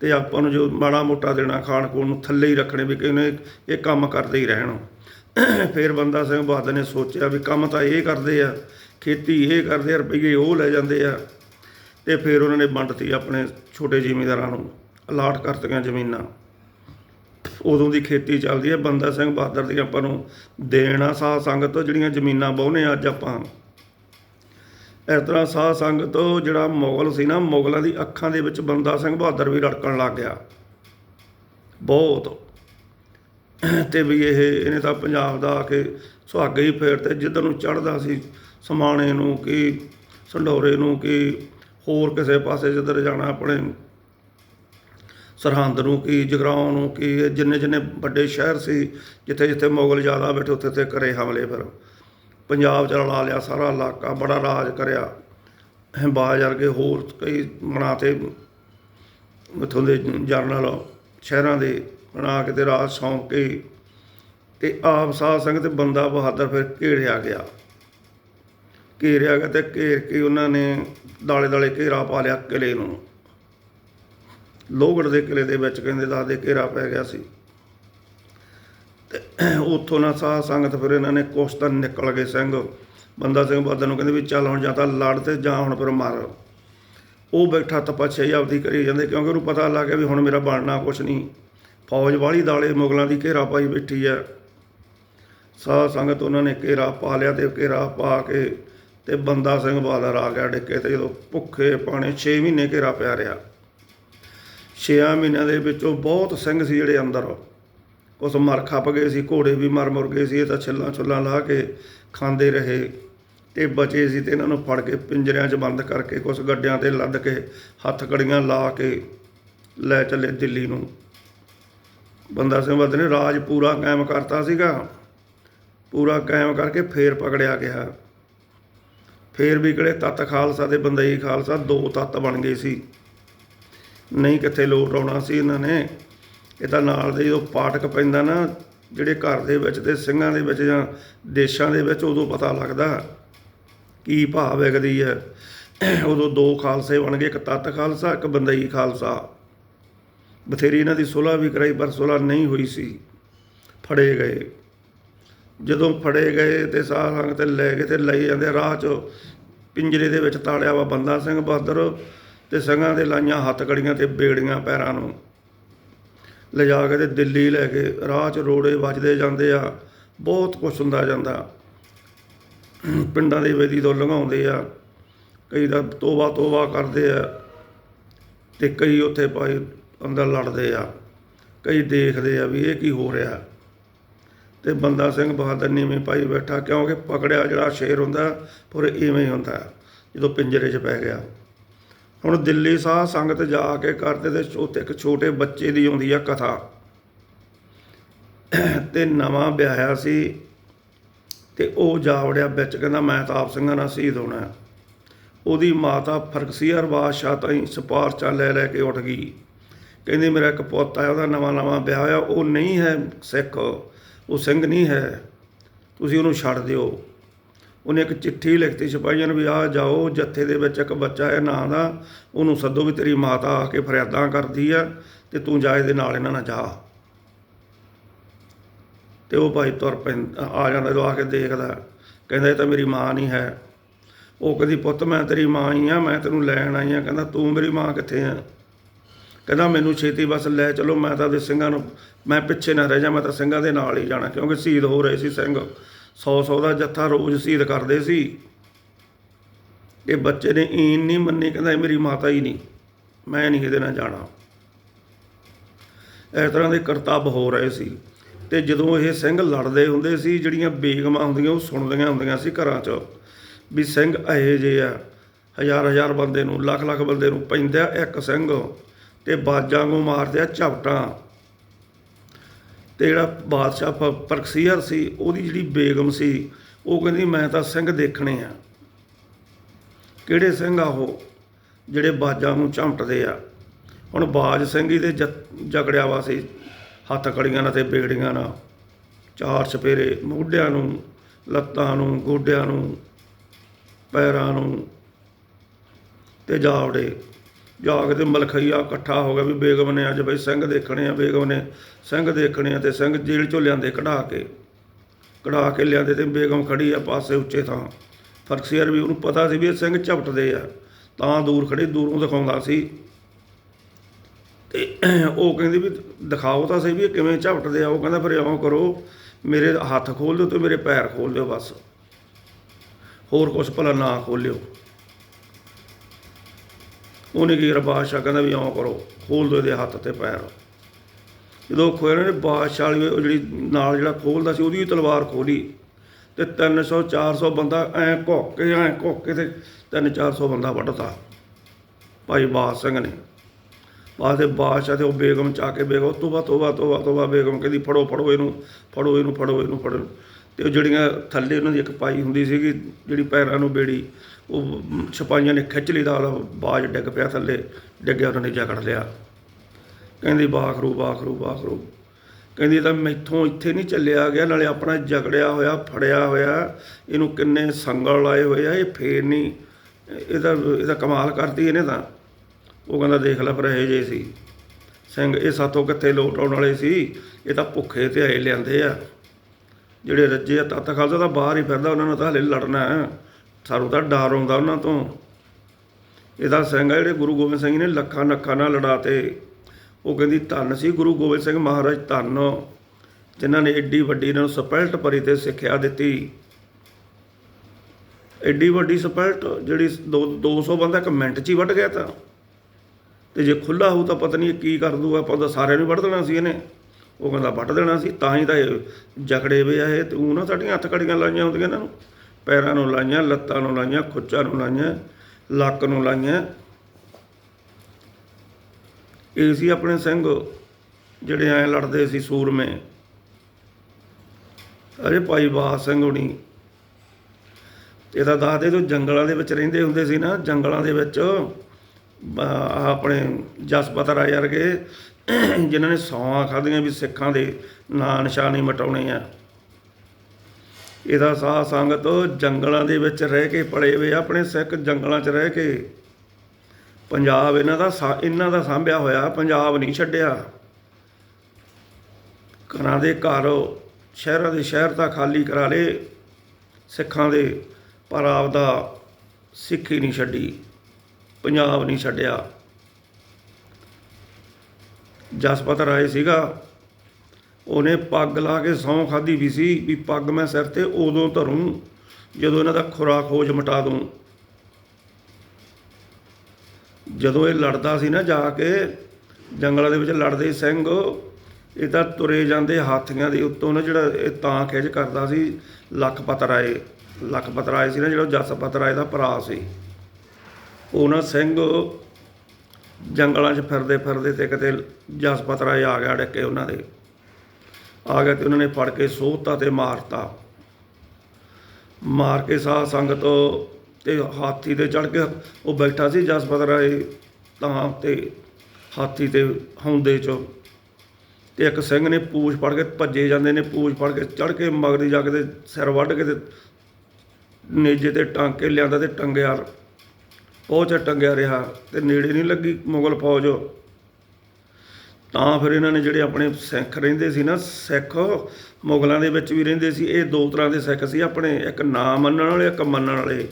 ਤੇ ਆਪਾਂ ਨੂੰ ਜੋ ਮਾੜਾ ਮੋਟਾ ਦੇਣਾ ਖਾਣ ਖੂਣ ਨੂੰ ਥੱਲੇ ਹੀ ਰੱਖਣੇ ਵੀ ਕਿਉਂ ਇਹ ਕੰਮ ਕਰਦੇ ਹੀ ਰਹਿਣ। ਫਿਰ ਬੰਦਾ ਸਿੰਘ ਬਹਾਦਰ ਨੇ ਸੋਚਿਆ ਵੀ ਕੰਮ ਤਾਂ ਇਹ ਕਰਦੇ ਆ, ਖੇਤੀ ਇਹ ਕਰਦੇ ਆ, ਰੁਪਈਏ ਉਹ ਲੈ ਜਾਂਦੇ ਆ। ਤੇ ਫਿਰ ਉਹਨਾਂ ਨੇ ਵੰਡਤੀ ਆਪਣੇ ਛੋਟੇ ਜ਼ਿਮੀਂਦਾਰਾਂ ਨੂੰ, ਅਲਾਟ ਕਰਤੀਆਂ ਜ਼ਮੀਨਾਂ। ਉਦੋਂ ਦੀ ਖੇਤੀ ਚੱਲਦੀ ਹੈ ਬੰਦਾ ਸਿੰਘ ਬਹਾਦਰ ਦੀ ਆਪਾਂ ਨੂੰ ਦੇਣਾ ਸਾਧ ਸੰਗਤ ਤੋਂ ਜਿਹੜੀਆਂ ਜ਼ਮੀਨਾਂ ਬਹੁਨੇ ਅੱਜ ਆਪਾਂ। ਇਸ ਤਰ੍ਹਾਂ ਸਾਧ ਸੰਗਤ ਤੋਂ ਜਿਹੜਾ ਮੁਗਲ ਸੀ ਨਾ, ਮੁਗਲਾਂ ਦੀ ਅੱਖਾਂ ਦੇ ਵਿੱਚ ਬੰਦਾ ਸਿੰਘ ਬਹਾਦਰ ਵੀ ਰੜਕਣ ਲੱਗ ਗਿਆ। ਬਹੁਤ। ਤੇ ਵੀ ਇਹ, ਇਹਨੇ ਤਾਂ ਪੰਜਾਬ ਦਾ ਆ ਕੇ ਸੁਹਾਗੇ ਹੀ ਫੇਰ ਤੇ ਜਿੱਧਰ ਨੂੰ ਚੜਦਾ ਸੀ ਸਮਾਣੇ ਨੂੰ ਕਿ ਸੰਡੋਰੇ ਨੂੰ ਕਿ ਹੋਰ ਕਿਸੇ ਪਾਸੇ ਜਿੱਧਰ ਜਾਣਾ ਆਪਣੇ ਸਰਹੰਦ ਨੂੰ ਕੀ ਜਗਰਾਉਂ ਨੂੰ ਕੀ ਜਿੰਨੇ ਜਿੰਨੇ ਵੱਡੇ ਸ਼ਹਿਰ ਸੀ ਜਿੱਥੇ ਜਿੱਥੇ ਮੁਗਲ ਜ਼ਿਆਦਾ ਬੈਠੇ ਉੱਥੇ ਤੇ ਕਰੇ ਹਮਲੇ ਫਿਰ। ਪੰਜਾਬ ਚ ਰਲਾ ਲਿਆ, ਸਾਰਾ ਇਲਾਕਾ ਬੜਾ ਰਾਜ ਕਰਿਆ। ਬਾਜ ਵਰਗੇ ਹੋਰ ਕਈ ਬਣਾਤੇ ਉੱਥੋਂ ਦੇ ਜਰਨਲ ਸ਼ਹਿਰਾਂ ਦੇ ਬਣਾ ਕੇ ਤੇ ਰਾਜ ਸੌਂਕ ਕੇ ਤੇ ਆਪ ਸਾਧ ਸੰਗਤ ਬੰਦਾ ਬਹਾਦਰ ਫਿਰ ਘੇਰਿਆ ਗਿਆ। ਘੇਰਿਆ ਗਿਆ ਤੇ ਘੇਰ ਕੇ ਉਹਨਾਂ ਨੇ ਦਾਲੇ ਦਾਲੇ ਘੇਰਾ ਪਾ ਲਿਆ ਕਿਲੇ ਨੂੰ। ਲੋਹਗੜ੍ਹ ਦੇ ਕਿਲੇ ਦੇ ਵਿੱਚ ਕਹਿੰਦੇ ਦੱਸਦੇ ਘੇਰਾ ਪੈ ਗਿਆ ਸੀ। ਉੱਥੋਂ ਨਾ ਸਾਹ ਸੰਗਤ ਫਿਰ ਇਹਨਾਂ ਨੇ ਕੁਛ ਤਾਂ ਨਿਕਲ ਗਏ ਸਿੰਘ। ਬੰਦਾ ਸਿੰਘ ਬਹਾਦਰ ਨੂੰ ਕਹਿੰਦੇ ਵੀ ਚੱਲ ਹੁਣ ਜਾਂ ਤਾਂ ਲੜ ਤੇ ਜਾਂ ਹੁਣ ਫਿਰ ਮਰ। ਉਹ ਬੈਠਾ ਤਪੱਛਿਆ ਆਪਦੀ ਕਰੀ ਜਾਂਦੇ ਕਿਉਂਕਿ ਉਹਨੂੰ ਪਤਾ ਲੱਗ ਗਿਆ ਵੀ ਹੁਣ ਮੇਰਾ ਬਣਨਾ ਕੁਛ ਨਹੀਂ। ਫੌਜ ਵਾਲੀ ਦਾਲੇ ਮੁਗਲਾਂ ਦੀ ਘੇਰਾ ਪਾਈ ਬੈਠੀ ਹੈ ਸਾਹ ਸੰਗਤ ਉਹਨਾਂ ਨੇ ਘੇਰਾ ਪਾ ਲਿਆ ਤੇ ਘੇਰਾ ਪਾ ਕੇ ਤੇ ਬੰਦਾ ਸਿੰਘ ਬਹਾਦਰ ਆ ਗਿਆ ਡਿੱਕੇ ਤੇ ਜਦੋਂ ਭੁੱਖੇ ਪਾਣੇ 6 ਮਹੀਨੇ ਘੇਰਾ ਪਿਆ ਰਿਹਾ। 6 ਮਹੀਨਿਆਂ ਦੇ ਵਿੱਚੋਂ ਬਹੁਤ ਸਿੰਘ ਸੀ ਜਿਹੜੇ ਅੰਦਰ। ਕੁਛ ਮਰ ਖੱਪ ਗਏ ਸੀ, ਘੋੜੇ ਵੀ ਮਰ ਮੁਰ ਗਏ ਸੀ, ਇਹ ਤਾਂ ਛੱਲਾਂ ਛੁੱਲਾਂ ਲਾ ਕੇ ਖਾਂਦੇ ਰਹੇ ਤੇ ਬਚੇ ਸੀ ਤੇ ਇਹਨਾਂ ਨੂੰ ਫੜ ਕੇ ਪਿੰਜਰਿਆਂ 'ਚ ਬੰਦ ਕਰਕੇ ਕੁਛ ਗੱਡਿਆਂ ਤੇ ਲੱਦ ਕੇ ਹੱਥ ਕੜੀਆਂ ਲਾ ਕੇ ਲੈ ਚੱਲੇ ਦਿੱਲੀ ਨੂੰ। ਬੰਦਾ ਸਿੰਘ ਬਹਾਦਰ ਨੇ ਰਾਜ ਪੂਰਾ ਕਾਇਮ ਕਰਤਾ ਸੀਗਾ, ਪੂਰਾ ਕਾਇਮ ਕਰਕੇ ਫੇਰ ਪਕੜਿਆ ਗਿਆ। ਫੇਰ ਵੀ ਕਿਹੜੇ ਤੱਤ ਖਾਲਸਾ ਤੇ ਬੰਦਈ ਖਾਲਸਾ, ਦੋ ਤੱਤ ਬਣ ਗਏ ਸੀ। ਨਹੀਂ ਕਿੱਥੇ ਲੋਟ ਆਉਣਾ ਸੀ ਇਹਨਾਂ ਨੇ। ਇਹ ਤਾਂ ਨਾਲ ਦੇ ਜਦੋਂ ਪਾਠਕ ਪੈਂਦਾ ਨਾ, ਜਿਹੜੇ ਘਰ ਦੇ ਵਿੱਚ ਤੇ ਸਿੰਘਾਂ ਦੇ ਵਿੱਚ ਜਾਂ ਦੇਸ਼ਾਂ ਦੇ ਵਿੱਚ, ਉਦੋਂ ਪਤਾ ਲੱਗਦਾ ਕੀ ਭਾਵ ਵਿਕਦੀ ਹੈ। ਉਦੋਂ ਦੋ ਖਾਲਸੇ ਬਣ ਗਏ, ਇੱਕ ਤੱਤ ਖਾਲਸਾ, ਇੱਕ ਬੰਦਈ ਖਾਲਸਾ। ਬਥੇਰੀ ਇਹਨਾਂ ਦੀ ਸੁਲ੍ਹਾ ਵੀ ਕਰਾਈ, ਪਰ ਸੁਲ੍ਹਾ ਨਹੀਂ ਹੋਈ ਸੀ। ਫੜੇ ਗਏ। ਜਦੋਂ ਫੜੇ ਗਏ ਤੇ ਸਾਧ ਸੰਗਤ ਤੇ ਲੈ ਕੇ ਤੇ ਲਈ ਜਾਂਦੇ ਰਾਹ 'ਚ ਪਿੰਜਰੇ ਦੇ ਵਿੱਚ ਤਾੜਿਆ ਵਾ ਬੰਦਾ ਸਿੰਘ ਬਹਾਦਰ ਤੇ ਸਿੰਘਾਂ ਦੇ ਲਾਈਆਂ ਹੱਥ ਕੜੀਆਂ ਤੇ ਬੇੜੀਆਂ ਪੈਰਾਂ ਨੂੰ। ਲਿਜਾ ਕੇ ਤੇ ਦਿੱਲੀ ਲੈ ਕੇ ਰਾਹ 'ਚ ਰੋੜੇ ਵੱਜਦੇ ਜਾਂਦੇ ਆ, ਬਹੁਤ ਕੁਛ ਹੁੰਦਾ ਜਾਂਦਾ। ਪਿੰਡਾਂ ਦੇ ਵੇਦੀ ਤੋਂ ਲੰਘਾਉਂਦੇ ਆ, ਕਈ ਦਾ ਤੋਬਾ ਤੋਬਾ ਕਰਦੇ ਆ ਤੇ ਕਈ ਉੱਥੇ ਭਾਈ ਅੰਦਰ ਲੜਦੇ ਆ, ਕਈ ਦੇਖਦੇ ਆ ਵੀ ਇਹ ਕੀ ਹੋ ਰਿਹਾ। ਤੇ ਬੰਦਾ ਸਿੰਘ ਬਹਾਦਰ ਨੀਵੇਂ ਪਾਈ ਬੈਠਾ ਕਿਉਂਕਿ ਪਕੜਿਆ ਜਿਹੜਾ ਸ਼ੇਰ ਹੁੰਦਾ ਪਰ ਇਵੇਂ ਹੀ ਹੁੰਦਾ, ਜਦੋਂ ਪਿੰਜਰੇ 'ਚ ਪੈ ਗਿਆ। ਹੁਣ ਦਿੱਲੀ ਸਾਹ ਸੰਗਤ ਜਾ ਕੇ ਕਰਦੇ ਤੇ ਛੋਟੇ ਇੱਕ ਛੋਟੇ ਬੱਚੇ ਦੀ ਆਉਂਦੀ ਆ ਕਥਾ। ਤੇ ਨਵਾਂ ਵਿਆਹਿਆ ਸੀ ਤੇ ਉਹ ਜਾ ਵੜਿਆ ਵਿੱਚ, ਕਹਿੰਦਾ ਮੈਂ ਤਾਂ ਸਿੰਘਾਂ ਨਾਲ ਸ਼ਹੀਦ ਹੋਣਾ। ਉਹਦੀ ਮਾਤਾ ਫਰਕਸੀਆ ਬਾਦਸ਼ਾਹ ਤਾਈਂ ਸਿਫਾਰਸ਼ਾਂ ਲੈ ਲੈ ਕੇ ਉੱਠ ਗਈ। ਕਹਿੰਦੀ ਮੇਰਾ ਇੱਕ ਪੁੱਤ ਹੈ ਉਹਦਾ ਨਵਾਂ ਨਵਾਂ ਵਿਆਹ ਹੋਇਆ ਉਹ ਨਹੀਂ ਹੈ ਸਿੱਖ, ਉਹ ਸਿੰਘ ਨਹੀਂ ਹੈ। ਤੁਸੀਂ ਉਹਨੂੰ ਛੱਡ ਦਿਓ। ਉਹਨੇ ਇੱਕ ਚਿੱਠੀ ਲਿਖਤੀ ਸਿਪਾਹੀਆਂ ਨੂੰ ਵੀ ਆ ਜਾਓ, ਜੱਥੇ ਦੇ ਵਿੱਚ ਇੱਕ ਬੱਚਾ ਹੈ ਨਾਂ ਦਾ, ਉਹਨੂੰ ਸੱਦੋ ਵੀ ਤੇਰੀ ਮਾਤਾ ਆ ਕੇ ਫਰਿਆਦਾਂ ਕਰਦੀ ਆ ਤੇ ਤੂੰ ਜਾ ਇਹਦੇ ਨਾਲ ਇਹਨਾਂ ਨਾਲ ਜਾ। ਤੇ ਉਹ ਭਾਈ ਤੁਰ ਪੈਂਦਾ ਆ ਜਾਂਦਾ ਜਦੋਂ ਆ ਕੇ ਦੇਖਦਾ, ਕਹਿੰਦਾ ਇਹ ਤਾਂ ਮੇਰੀ ਮਾਂ ਨਹੀਂ ਹੈ। ਉਹ ਕਹਿੰਦੀ, ਪੁੱਤ ਮੈਂ ਤੇਰੀ ਮਾਂ ਹੀ ਆ, ਮੈਂ ਤੈਨੂੰ ਲੈਣ ਆਈ ਆ। ਕਹਿੰਦਾ, ਤੂੰ ਮੇਰੀ ਮਾਂ ਕਿੱਥੇ ਆ? ਕਹਿੰਦਾ, ਮੈਨੂੰ ਛੇਤੀ ਬਸ ਲੈ ਚਲੋ, ਮੈਂ ਤਾਂ ਦੇ ਸਿੰਘਾਂ ਨੂੰ, ਮੈਂ ਪਿੱਛੇ ਨਾ ਰਹਿ ਜਾ, ਮੈਂ ਤਾਂ ਸਿੰਘਾਂ ਦੇ ਨਾਲ ਹੀ ਜਾਣਾ, ਕਿਉਂਕਿ ਸ਼ਹੀਦ ਹੋ ਰਹੇ ਸੀ ਸਿੰਘ। 100 100 ਦਾ ਜੱਥਾ ਰੋਜ਼ ਸ਼ਹੀਦ ਕਰਦੇ ਸੀ। ਇਹ ਬੱਚੇ ਨੇ ਈਨ ਨਹੀਂ ਮੰਨੀ, ਕਹਿੰਦਾ ਇਹ ਮੇਰੀ ਮਾਤਾ ਹੀ ਨਹੀਂ, ਮੈਂ ਨਹੀਂ ਇਹਦੇ ਨਾਲ ਜਾਣਾ। ਇਸ ਤਰ੍ਹਾਂ ਦੇ ਕਰਤੱਵ ਹੋ ਰਹੇ ਸੀ ਤੇ ਜਦੋਂ ਇਹ ਸਿੰਘ ਲੜਦੇ ਹੁੰਦੇ ਸੀ, ਜਿਹੜੀਆਂ ਬੇਗਮਾਂ ਹੁੰਦੀਆਂ, ਉਹ ਸੁਣਦੀਆਂ ਹੁੰਦੀਆਂ ਸੀ ਘਰਾਂ 'ਚ ਵੀ ਸਿੰਘ ਇਹੋ ਜਿਹੇ ਆ। ਹਜ਼ਾਰ ਹਜ਼ਾਰ ਬੰਦੇ ਨੂੰ, ਲੱਖ ਲੱਖ ਬੰਦੇ ਨੂੰ ਪੈਂਦਾ ਇੱਕ ਸਿੰਘ ਤੇ ਬਾਜਾਂ ਨੂੰ ਮਾਰਦੇ ਆ ਝਪਟਾਂ। ਅਤੇ ਜਿਹੜਾ ਬਾਦਸ਼ਾਹ ਪ- ਪਰਕਸੀਅਰ ਸੀ, ਉਹਦੀ ਜਿਹੜੀ ਬੇਗਮ ਸੀ, ਉਹ ਕਹਿੰਦੀ, ਮੈਂ ਤਾਂ ਸਿੰਘ ਦੇਖਣੇ ਆ। ਕਿਹੜੇ ਸਿੰਘ ਆ ਉਹ? ਜਿਹੜੇ ਬਾਜਾਂ ਨੂੰ ਝਮਟਦੇ ਆ। ਹੁਣ ਬਾਜ ਸਿੰਘ ਹੀ ਤੇ ਜਗੜਿਆ ਵਾ ਸੀ, ਹੱਥ ਕੜੀਆਂ ਨਾਲ ਤੇ ਬੇੜੀਆਂ ਨਾਲ। ਚਾਰ ਚਪੇਰੇ, ਮੋਢਿਆਂ ਨੂੰ, ਲੱਤਾਂ ਨੂੰ, ਗੋਡਿਆਂ ਨੂੰ, ਪੈਰਾਂ ਨੂੰ ਤੇ ਜਾਵੜੇ। ਜਾ ਕੇ ਤੇ ਮਲਖਈਆ ਇਕੱਠਾ ਹੋ ਗਿਆ ਵੀ ਬੇਗਮ ਨੇ ਅੱਜ ਬਈ ਸਿੰਘ ਦੇਖਣੇ ਆ, ਬੇਗਮ ਨੇ ਸਿੰਘ ਦੇਖਣੇ ਆ ਤੇ ਸਿੰਘ ਜੇਲ੍ਹ ਚੋਂ ਲਿਆਂਦੇ ਕਢਾ ਕੇ ਕਢਾ ਕੇ ਲਿਆਂਦੇ ਤੇ ਬੇਗਮ ਖੜੀ ਆ ਪਾਸੇ ਉੱਚੇ ਥਾਂ। ਫਰਕਸੀਅਰ ਵੀ ਉਹਨੂੰ ਪਤਾ ਸੀ ਵੀ ਇਹ ਸਿੰਘ ਝਪਟਦੇ ਆ, ਤਾਂ ਦੂਰ ਖੜੇ, ਦੂਰੋਂ ਦਿਖਾਉਂਦਾ ਸੀ। ਤੇ ਉਹ ਕਹਿੰਦੀ ਵੀ ਦਿਖਾਓ ਤਾਂ ਸਹੀ ਵੀ ਇਹ ਕਿਵੇਂ ਝਪਟਦੇ ਆ, ਉਹ ਕਹਿੰਦਾ ਫਿਰ ਇਉਂ ਕਰੋ, ਮੇਰੇ ਹੱਥ ਖੋਲ ਦਿਓ ਤੇ ਮੇਰੇ ਪੈਰ ਖੋਲ ਦਿਓ ਬਸ। ਹੋਰ ਕੁਛ ਭਲਾ ਨਾ ਖੋਲਿਓ। ਉਹਨੇ ਕੀ ਬਾਦਸ਼ਾਹ ਕਹਿੰਦਾ ਵੀ ਆਉਂ ਕਰੋ, ਖੋਲ ਦਿਓ ਇਹਦੇ ਹੱਥ ਤੇ ਪੈਰ। ਜਦੋਂ ਖੋਇਆ ਨੇ ਬਾਦਸ਼ਾਹ ਵਾਲੀ ਉਹ ਜਿਹੜੀ ਨਾਲ ਜਿਹੜਾ ਖੋਲਦਾ ਸੀ, ਉਹਦੀ ਤਲਵਾਰ ਖੋਲੀ। ਤੇ 300 400 ਬੰਦਾ ਐ ਘੁੱਕ ਕੇ, ਐ ਘੁੱਕ ਕੇ ਤੇ 3 400 ਬੰਦਾ ਵੱਢਤਾ। ਭਾਈ ਬਾਦ ਸਿੰਘ ਨੇ। ਬਾਅਦ ਦੇ ਬਾਦਸ਼ਾਹ ਤੇ ਉਹ ਬੇਗਮ ਚਾ ਕੇ ਬੇਗਮ ਤੋਬਾ ਤੋਬਾ ਤੋਬਾ ਤੋਬਾ ਬੇਗਮ, ਕਹਿੰਦੀ, ਫੜੋ ਫੜੋ ਇਹਨੂੰ ਫੜੋ ਇਹਨੂੰ ਫੜੋ ਇਹਨੂੰ, ਫੜੋ ਤੇ ਉਹ ਜਿਹੜੀਆਂ ਥੱਲੇ ਉਹਨਾਂ ਦੀ ਇੱਕ ਪਾਈ ਹੁੰਦੀ ਸੀਗੀ, ਜਿਹੜੀ ਪੈਰਾਂ ਨੂੰ ਬੇੜੀ ਉਹ ਸਿਪਾਹੀਆਂ ਨੇ ਖਿੱਚ ਲਈ ਦਾ ਉਹਦਾ ਬਾਜ ਡਿੱਗ ਪਿਆ ਥੱਲੇ, ਡਿੱਗਿਆ ਉਹਨਾਂ ਨੇ ਜਕੜ ਲਿਆ। ਕਹਿੰਦੀ, ਬਾਖਰੂ ਬਾਖਰੂ ਬਾਖਰੂ। ਕਹਿੰਦੀ, ਇਹ ਤਾਂ ਮੈਥੋਂ ਇੱਥੇ ਨਹੀਂ ਚੱਲਿਆ ਗਿਆ, ਨਾਲੇ ਆਪਣਾ ਜਕੜਿਆ ਹੋਇਆ, ਫੜਿਆ ਹੋਇਆ, ਇਹਨੂੰ ਕਿੰਨੇ ਸੰਗਲ ਲਾਏ ਹੋਏ ਆ, ਇਹ ਫੇਰ ਨਹੀਂ ਇਹਦਾ ਇਹਦਾ ਕਮਾਲ ਕਰਦੀ ਇਹਨੇ ਤਾਂ। ਉਹ ਕਹਿੰਦਾ, ਦੇਖ ਲੈ ਪਰ ਇਹ ਜੇ ਸੀ। ਸਿੰਘ, ਇਹ ਸਾਥੋਂ ਕਿੱਥੇ ਲੋਟ ਆਉਣ ਵਾਲੇ ਸੀ? ਇਹ ਤਾਂ ਭੁੱਖੇ ਤੇ ਆਏ ਲਿਆਂਦੇ ਆ। ਜਿਹੜੇ ਰੱਜੇ ਆ, ਤਤ ਖਾਲਸਾ ਤਾਂ ਬਾਹਰ ਹੀ ਫਿਰਦਾ, ਉਹਨਾਂ ਨਾਲ ਤਾਂ ਹਲੇ ਲੜਨਾ ਸਾਨੂੰ ਤਾਂ ਡਰ ਆਉਂਦਾ ਉਹਨਾਂ ਤੋਂ। ਇਹਦਾ ਸਿੰਘ ਆ ਜਿਹੜੇ ਗੁਰੂ ਗੋਬਿੰਦ ਸਿੰਘ ਨੇ ਲੱਖਾਂ ਨੱਖਾਂ ਨਾਲ ਲੜਾਤੇ। ਉਹ ਕਹਿੰਦੀ, ਧੰਨ ਸੀ ਗੁਰੂ ਗੋਬਿੰਦ ਸਿੰਘ ਮਹਾਰਾਜ, ਧੰਨ। ਜਿਨ੍ਹਾਂ ਨੇ ਏਡੀ ਵੱਡੀ ਇਹਨਾਂ ਨੂੰ ਸਪੈਲਟ ਪਰੀ ਤੇ ਸਿੱਖਿਆ ਦਿੱਤੀ। ਏਡੀ ਵੱਡੀ ਸਪੈਲਟ ਜਿਹੜੀ ਦੋ 200 ਬੰਦਾ ਇੱਕ ਮਿੰਟ 'ਚ ਹੀ ਵੱਢ ਗਿਆ ਤਾਂ। ਤੇ ਜੇ ਖੁੱਲਾ ਹੋਊ ਤਾਂ ਪਤਾ ਨਹੀਂ ਕੀ ਕਰ ਦੂਗਾ ਆਪਾਂ ਤਾਂ ਸਾਰਿਆਂ ਨੂੰ ਵੱਢ ਦੇਣਾ ਸੀ ਇਹਨੇ। ਉਹ ਕਹਿੰਦਾ, ਵੱਢ ਦੇਣਾ ਸੀ, ਤਾਂ ਹੀ ਤਾਂ ਇਹ ਜਕੜੇ ਵੇ ਆ ਇਹ ਤੇ ਉਹ ਨਾ ਸਾਡੀਆਂ ਹੱਥ ਕੜੀਆਂ ਲਾਈਆਂ ਹੁੰਦੀਆਂ ਇਹਨਾਂ ਨੂੰ। ਪੈਰਾਂ ਨੂੰ ਲਾਈਆਂ, ਲੱਤਾਂ ਨੂੰ ਲਾਈਆਂ ਖੁੱਚਾਂ ਨੂੰ ਲਾਈਆਂ, ਲੱਕ ਨੂੰ ਲਾਈਆਂ। ਇਹ ਸੀ ਆਪਣੇ ਸਿੰਘ, ਜਿਹੜੇ ਐ ਲੜਦੇ ਸੀ ਸੂਰਮੇ। ਅਰੇ ਭਾਈ ਬਾਦ ਸਿੰਘ ਹੁਣੀ। ਇਹਦਾ ਦੱਸਦੇ ਤੋਂ ਜੰਗਲਾਂ ਦੇ ਵਿੱਚ ਰਹਿੰਦੇ ਹੁੰਦੇ ਸੀ ਨਾ, ਜੰਗਲਾਂ ਦੇ ਵਿੱਚ ਆਪਣੇ ਜਸਪਤ ਰਾਏ ਵਰਗੇ, ਜਿਨ੍ਹਾਂ ਨੇ ਸੌਆਂ ਖਾਧੀਆਂ ਵੀ ਸਿੱਖਾਂ ਦੇ ਨਾਂ ਨਿਸ਼ਾਨ ਹੀ ਮਟਾਉਣੇ ਆ। ਇਹਦਾ ਸਾਹ ਸੰਗਤ ਜੰਗਲਾਂ ਦੇ ਵਿੱਚ ਰਹਿ ਕੇ ਪੜੇ ਹੋਏ ਆਪਣੇ ਸਿੱਖ ਜੰਗਲਾਂ 'ਚ ਰਹਿ ਕੇ। ਪੰਜਾਬ ਇਹਨਾਂ ਦਾ ਸਾ- ਇਹਨਾਂ ਦਾ ਸਾਂਭਿਆ ਹੋਇਆ, ਪੰਜਾਬ ਨਹੀਂ ਛੱਡਿਆ। ਘਰਾਂ ਦੇ ਘਰ, ਸ਼ਹਿਰਾਂ ਦੇ ਸ਼ਹਿਰ ਤਾਂ ਖਾਲੀ ਕਰਾ ਲਏ। ਸਿੱਖਾਂ ਦੇ ਪਰ ਆਪਦਾ ਸਿੱਖੀ ਨਹੀਂ ਛੱਡੀ, ਪੰਜਾਬ ਨਹੀਂ ਛੱਡਿਆ। ਜਸਪਤ ਰਾਏ ਸੀਗਾ ਉਹਨੇ ਪੱਗ ਲਾ ਕੇ ਸਹੁੰ ਖਾਦੀ ਵੀ ਸੀ ਵੀ ਪੱਗ ਮੈਂ ਸਿਰ ਤੇ ਉਦੋਂ ਧਰੂੰ, ਜਦੋਂ ਇਹਨਾਂ ਦਾ ਖੁਰਾ ਖੋਜ ਮਟਾ ਦੂੰ। ਜਦੋਂ ਇਹ ਲੜਦਾ ਸੀ ਨਾ ਜਾ ਕੇ, ਜੰਗਲਾਂ ਦੇ ਵਿੱਚ ਲੜਦੇ ਸਿੰਘ, ਇਹ ਤਾਂ ਤੁਰੇ ਜਾਂਦੇ ਹਾਥੀਆਂ ਦੇ ਉੱਤੋਂ ਨਾ ਜਿਹੜਾ ਇਹ ਤਾਂ ਖਿੱਚ ਕਰਦਾ ਸੀ ਲੱਖਪਤ ਰਾਏ ਲੱਖਪਤ ਰਾਏ ਸੀ ਨਾ ਜਿਹੜਾ ਜਸਪਤ ਰਾਏ ਦਾ ਭਰਾ ਸੀ। ਉਹ ਨਾ ਸਿੰਘ ਜੰਗਲਾਂ 'ਚ ਫਿਰਦੇ ਫਿਰਦੇ ਤੇ ਕਿਤੇ ਜਸਪਤ ਰਾਏ ਆ ਗਿਆ ਡੱਕੇ ਉਹਨਾਂ ਦੇ। ਆ ਗਿਆ ਤੇ ਉਹਨਾਂ ਨੇ ਫੜ ਕੇ ਸੋਹਤਾ ਤੇ ਮਾਰਤਾ। ਮਾਰ ਕੇ ਸਾਹ ਸੰਗਤ ਤੇ ਹਾਥੀ ਤੇ ਚੜ ਕੇ ਉਹ ਬੈਠਾ ਸੀ ਜਸਪਤ ਰਾਏ ਤਾਂ ਤੇ ਹਾਥੀ ਤੇ ਹੌਂਦੇ ਚੋਂ। ਤੇ ਇੱਕ ਸਿੰਘ ਨੇ ਪੂਛ ਫੜ ਕੇ ਭੱਜੇ ਜਾਂਦੇ ਨੇ, ਪੂਛ ਫੜ ਕੇ ਚੜ ਕੇ ਮਗਰੀ ਜਾ ਕੇ ਤੇ ਸਿਰ ਵੱਢ ਕੇ ਤੇ ਨੇਜੇ ਤੇ ਟਾਂਕੇ ਲਿਆਂਦਾ ਤੇ ਟੰਗਿਆ। ਉਹ ਚ ਟੰਗਿਆ ਰਿਹਾ ਤੇ ਨੇੜੇ ਨਹੀਂ ਲੱਗੀ ਮੁਗਲ ਫੌਜ। ਤਾਂ ਫਿਰ ਇਹਨਾਂ ਨੇ ਜਿਹੜੇ ਆਪਣੇ ਸਿੱਖ ਰਹਿੰਦੇ ਸੀ ਨਾ, ਸਿੱਖ ਮੁਗਲਾਂ ਦੇ ਵਿੱਚ ਵੀ ਰਹਿੰਦੇ ਸੀ, ਇਹ ਦੋ ਤਰ੍ਹਾਂ ਦੇ ਸਿੱਖ ਸੀ ਆਪਣੇ, ਇੱਕ ਨਾ ਮੰਨਣ ਵਾਲੇ, ਇੱਕ ਮੰਨਣ ਵਾਲੇ।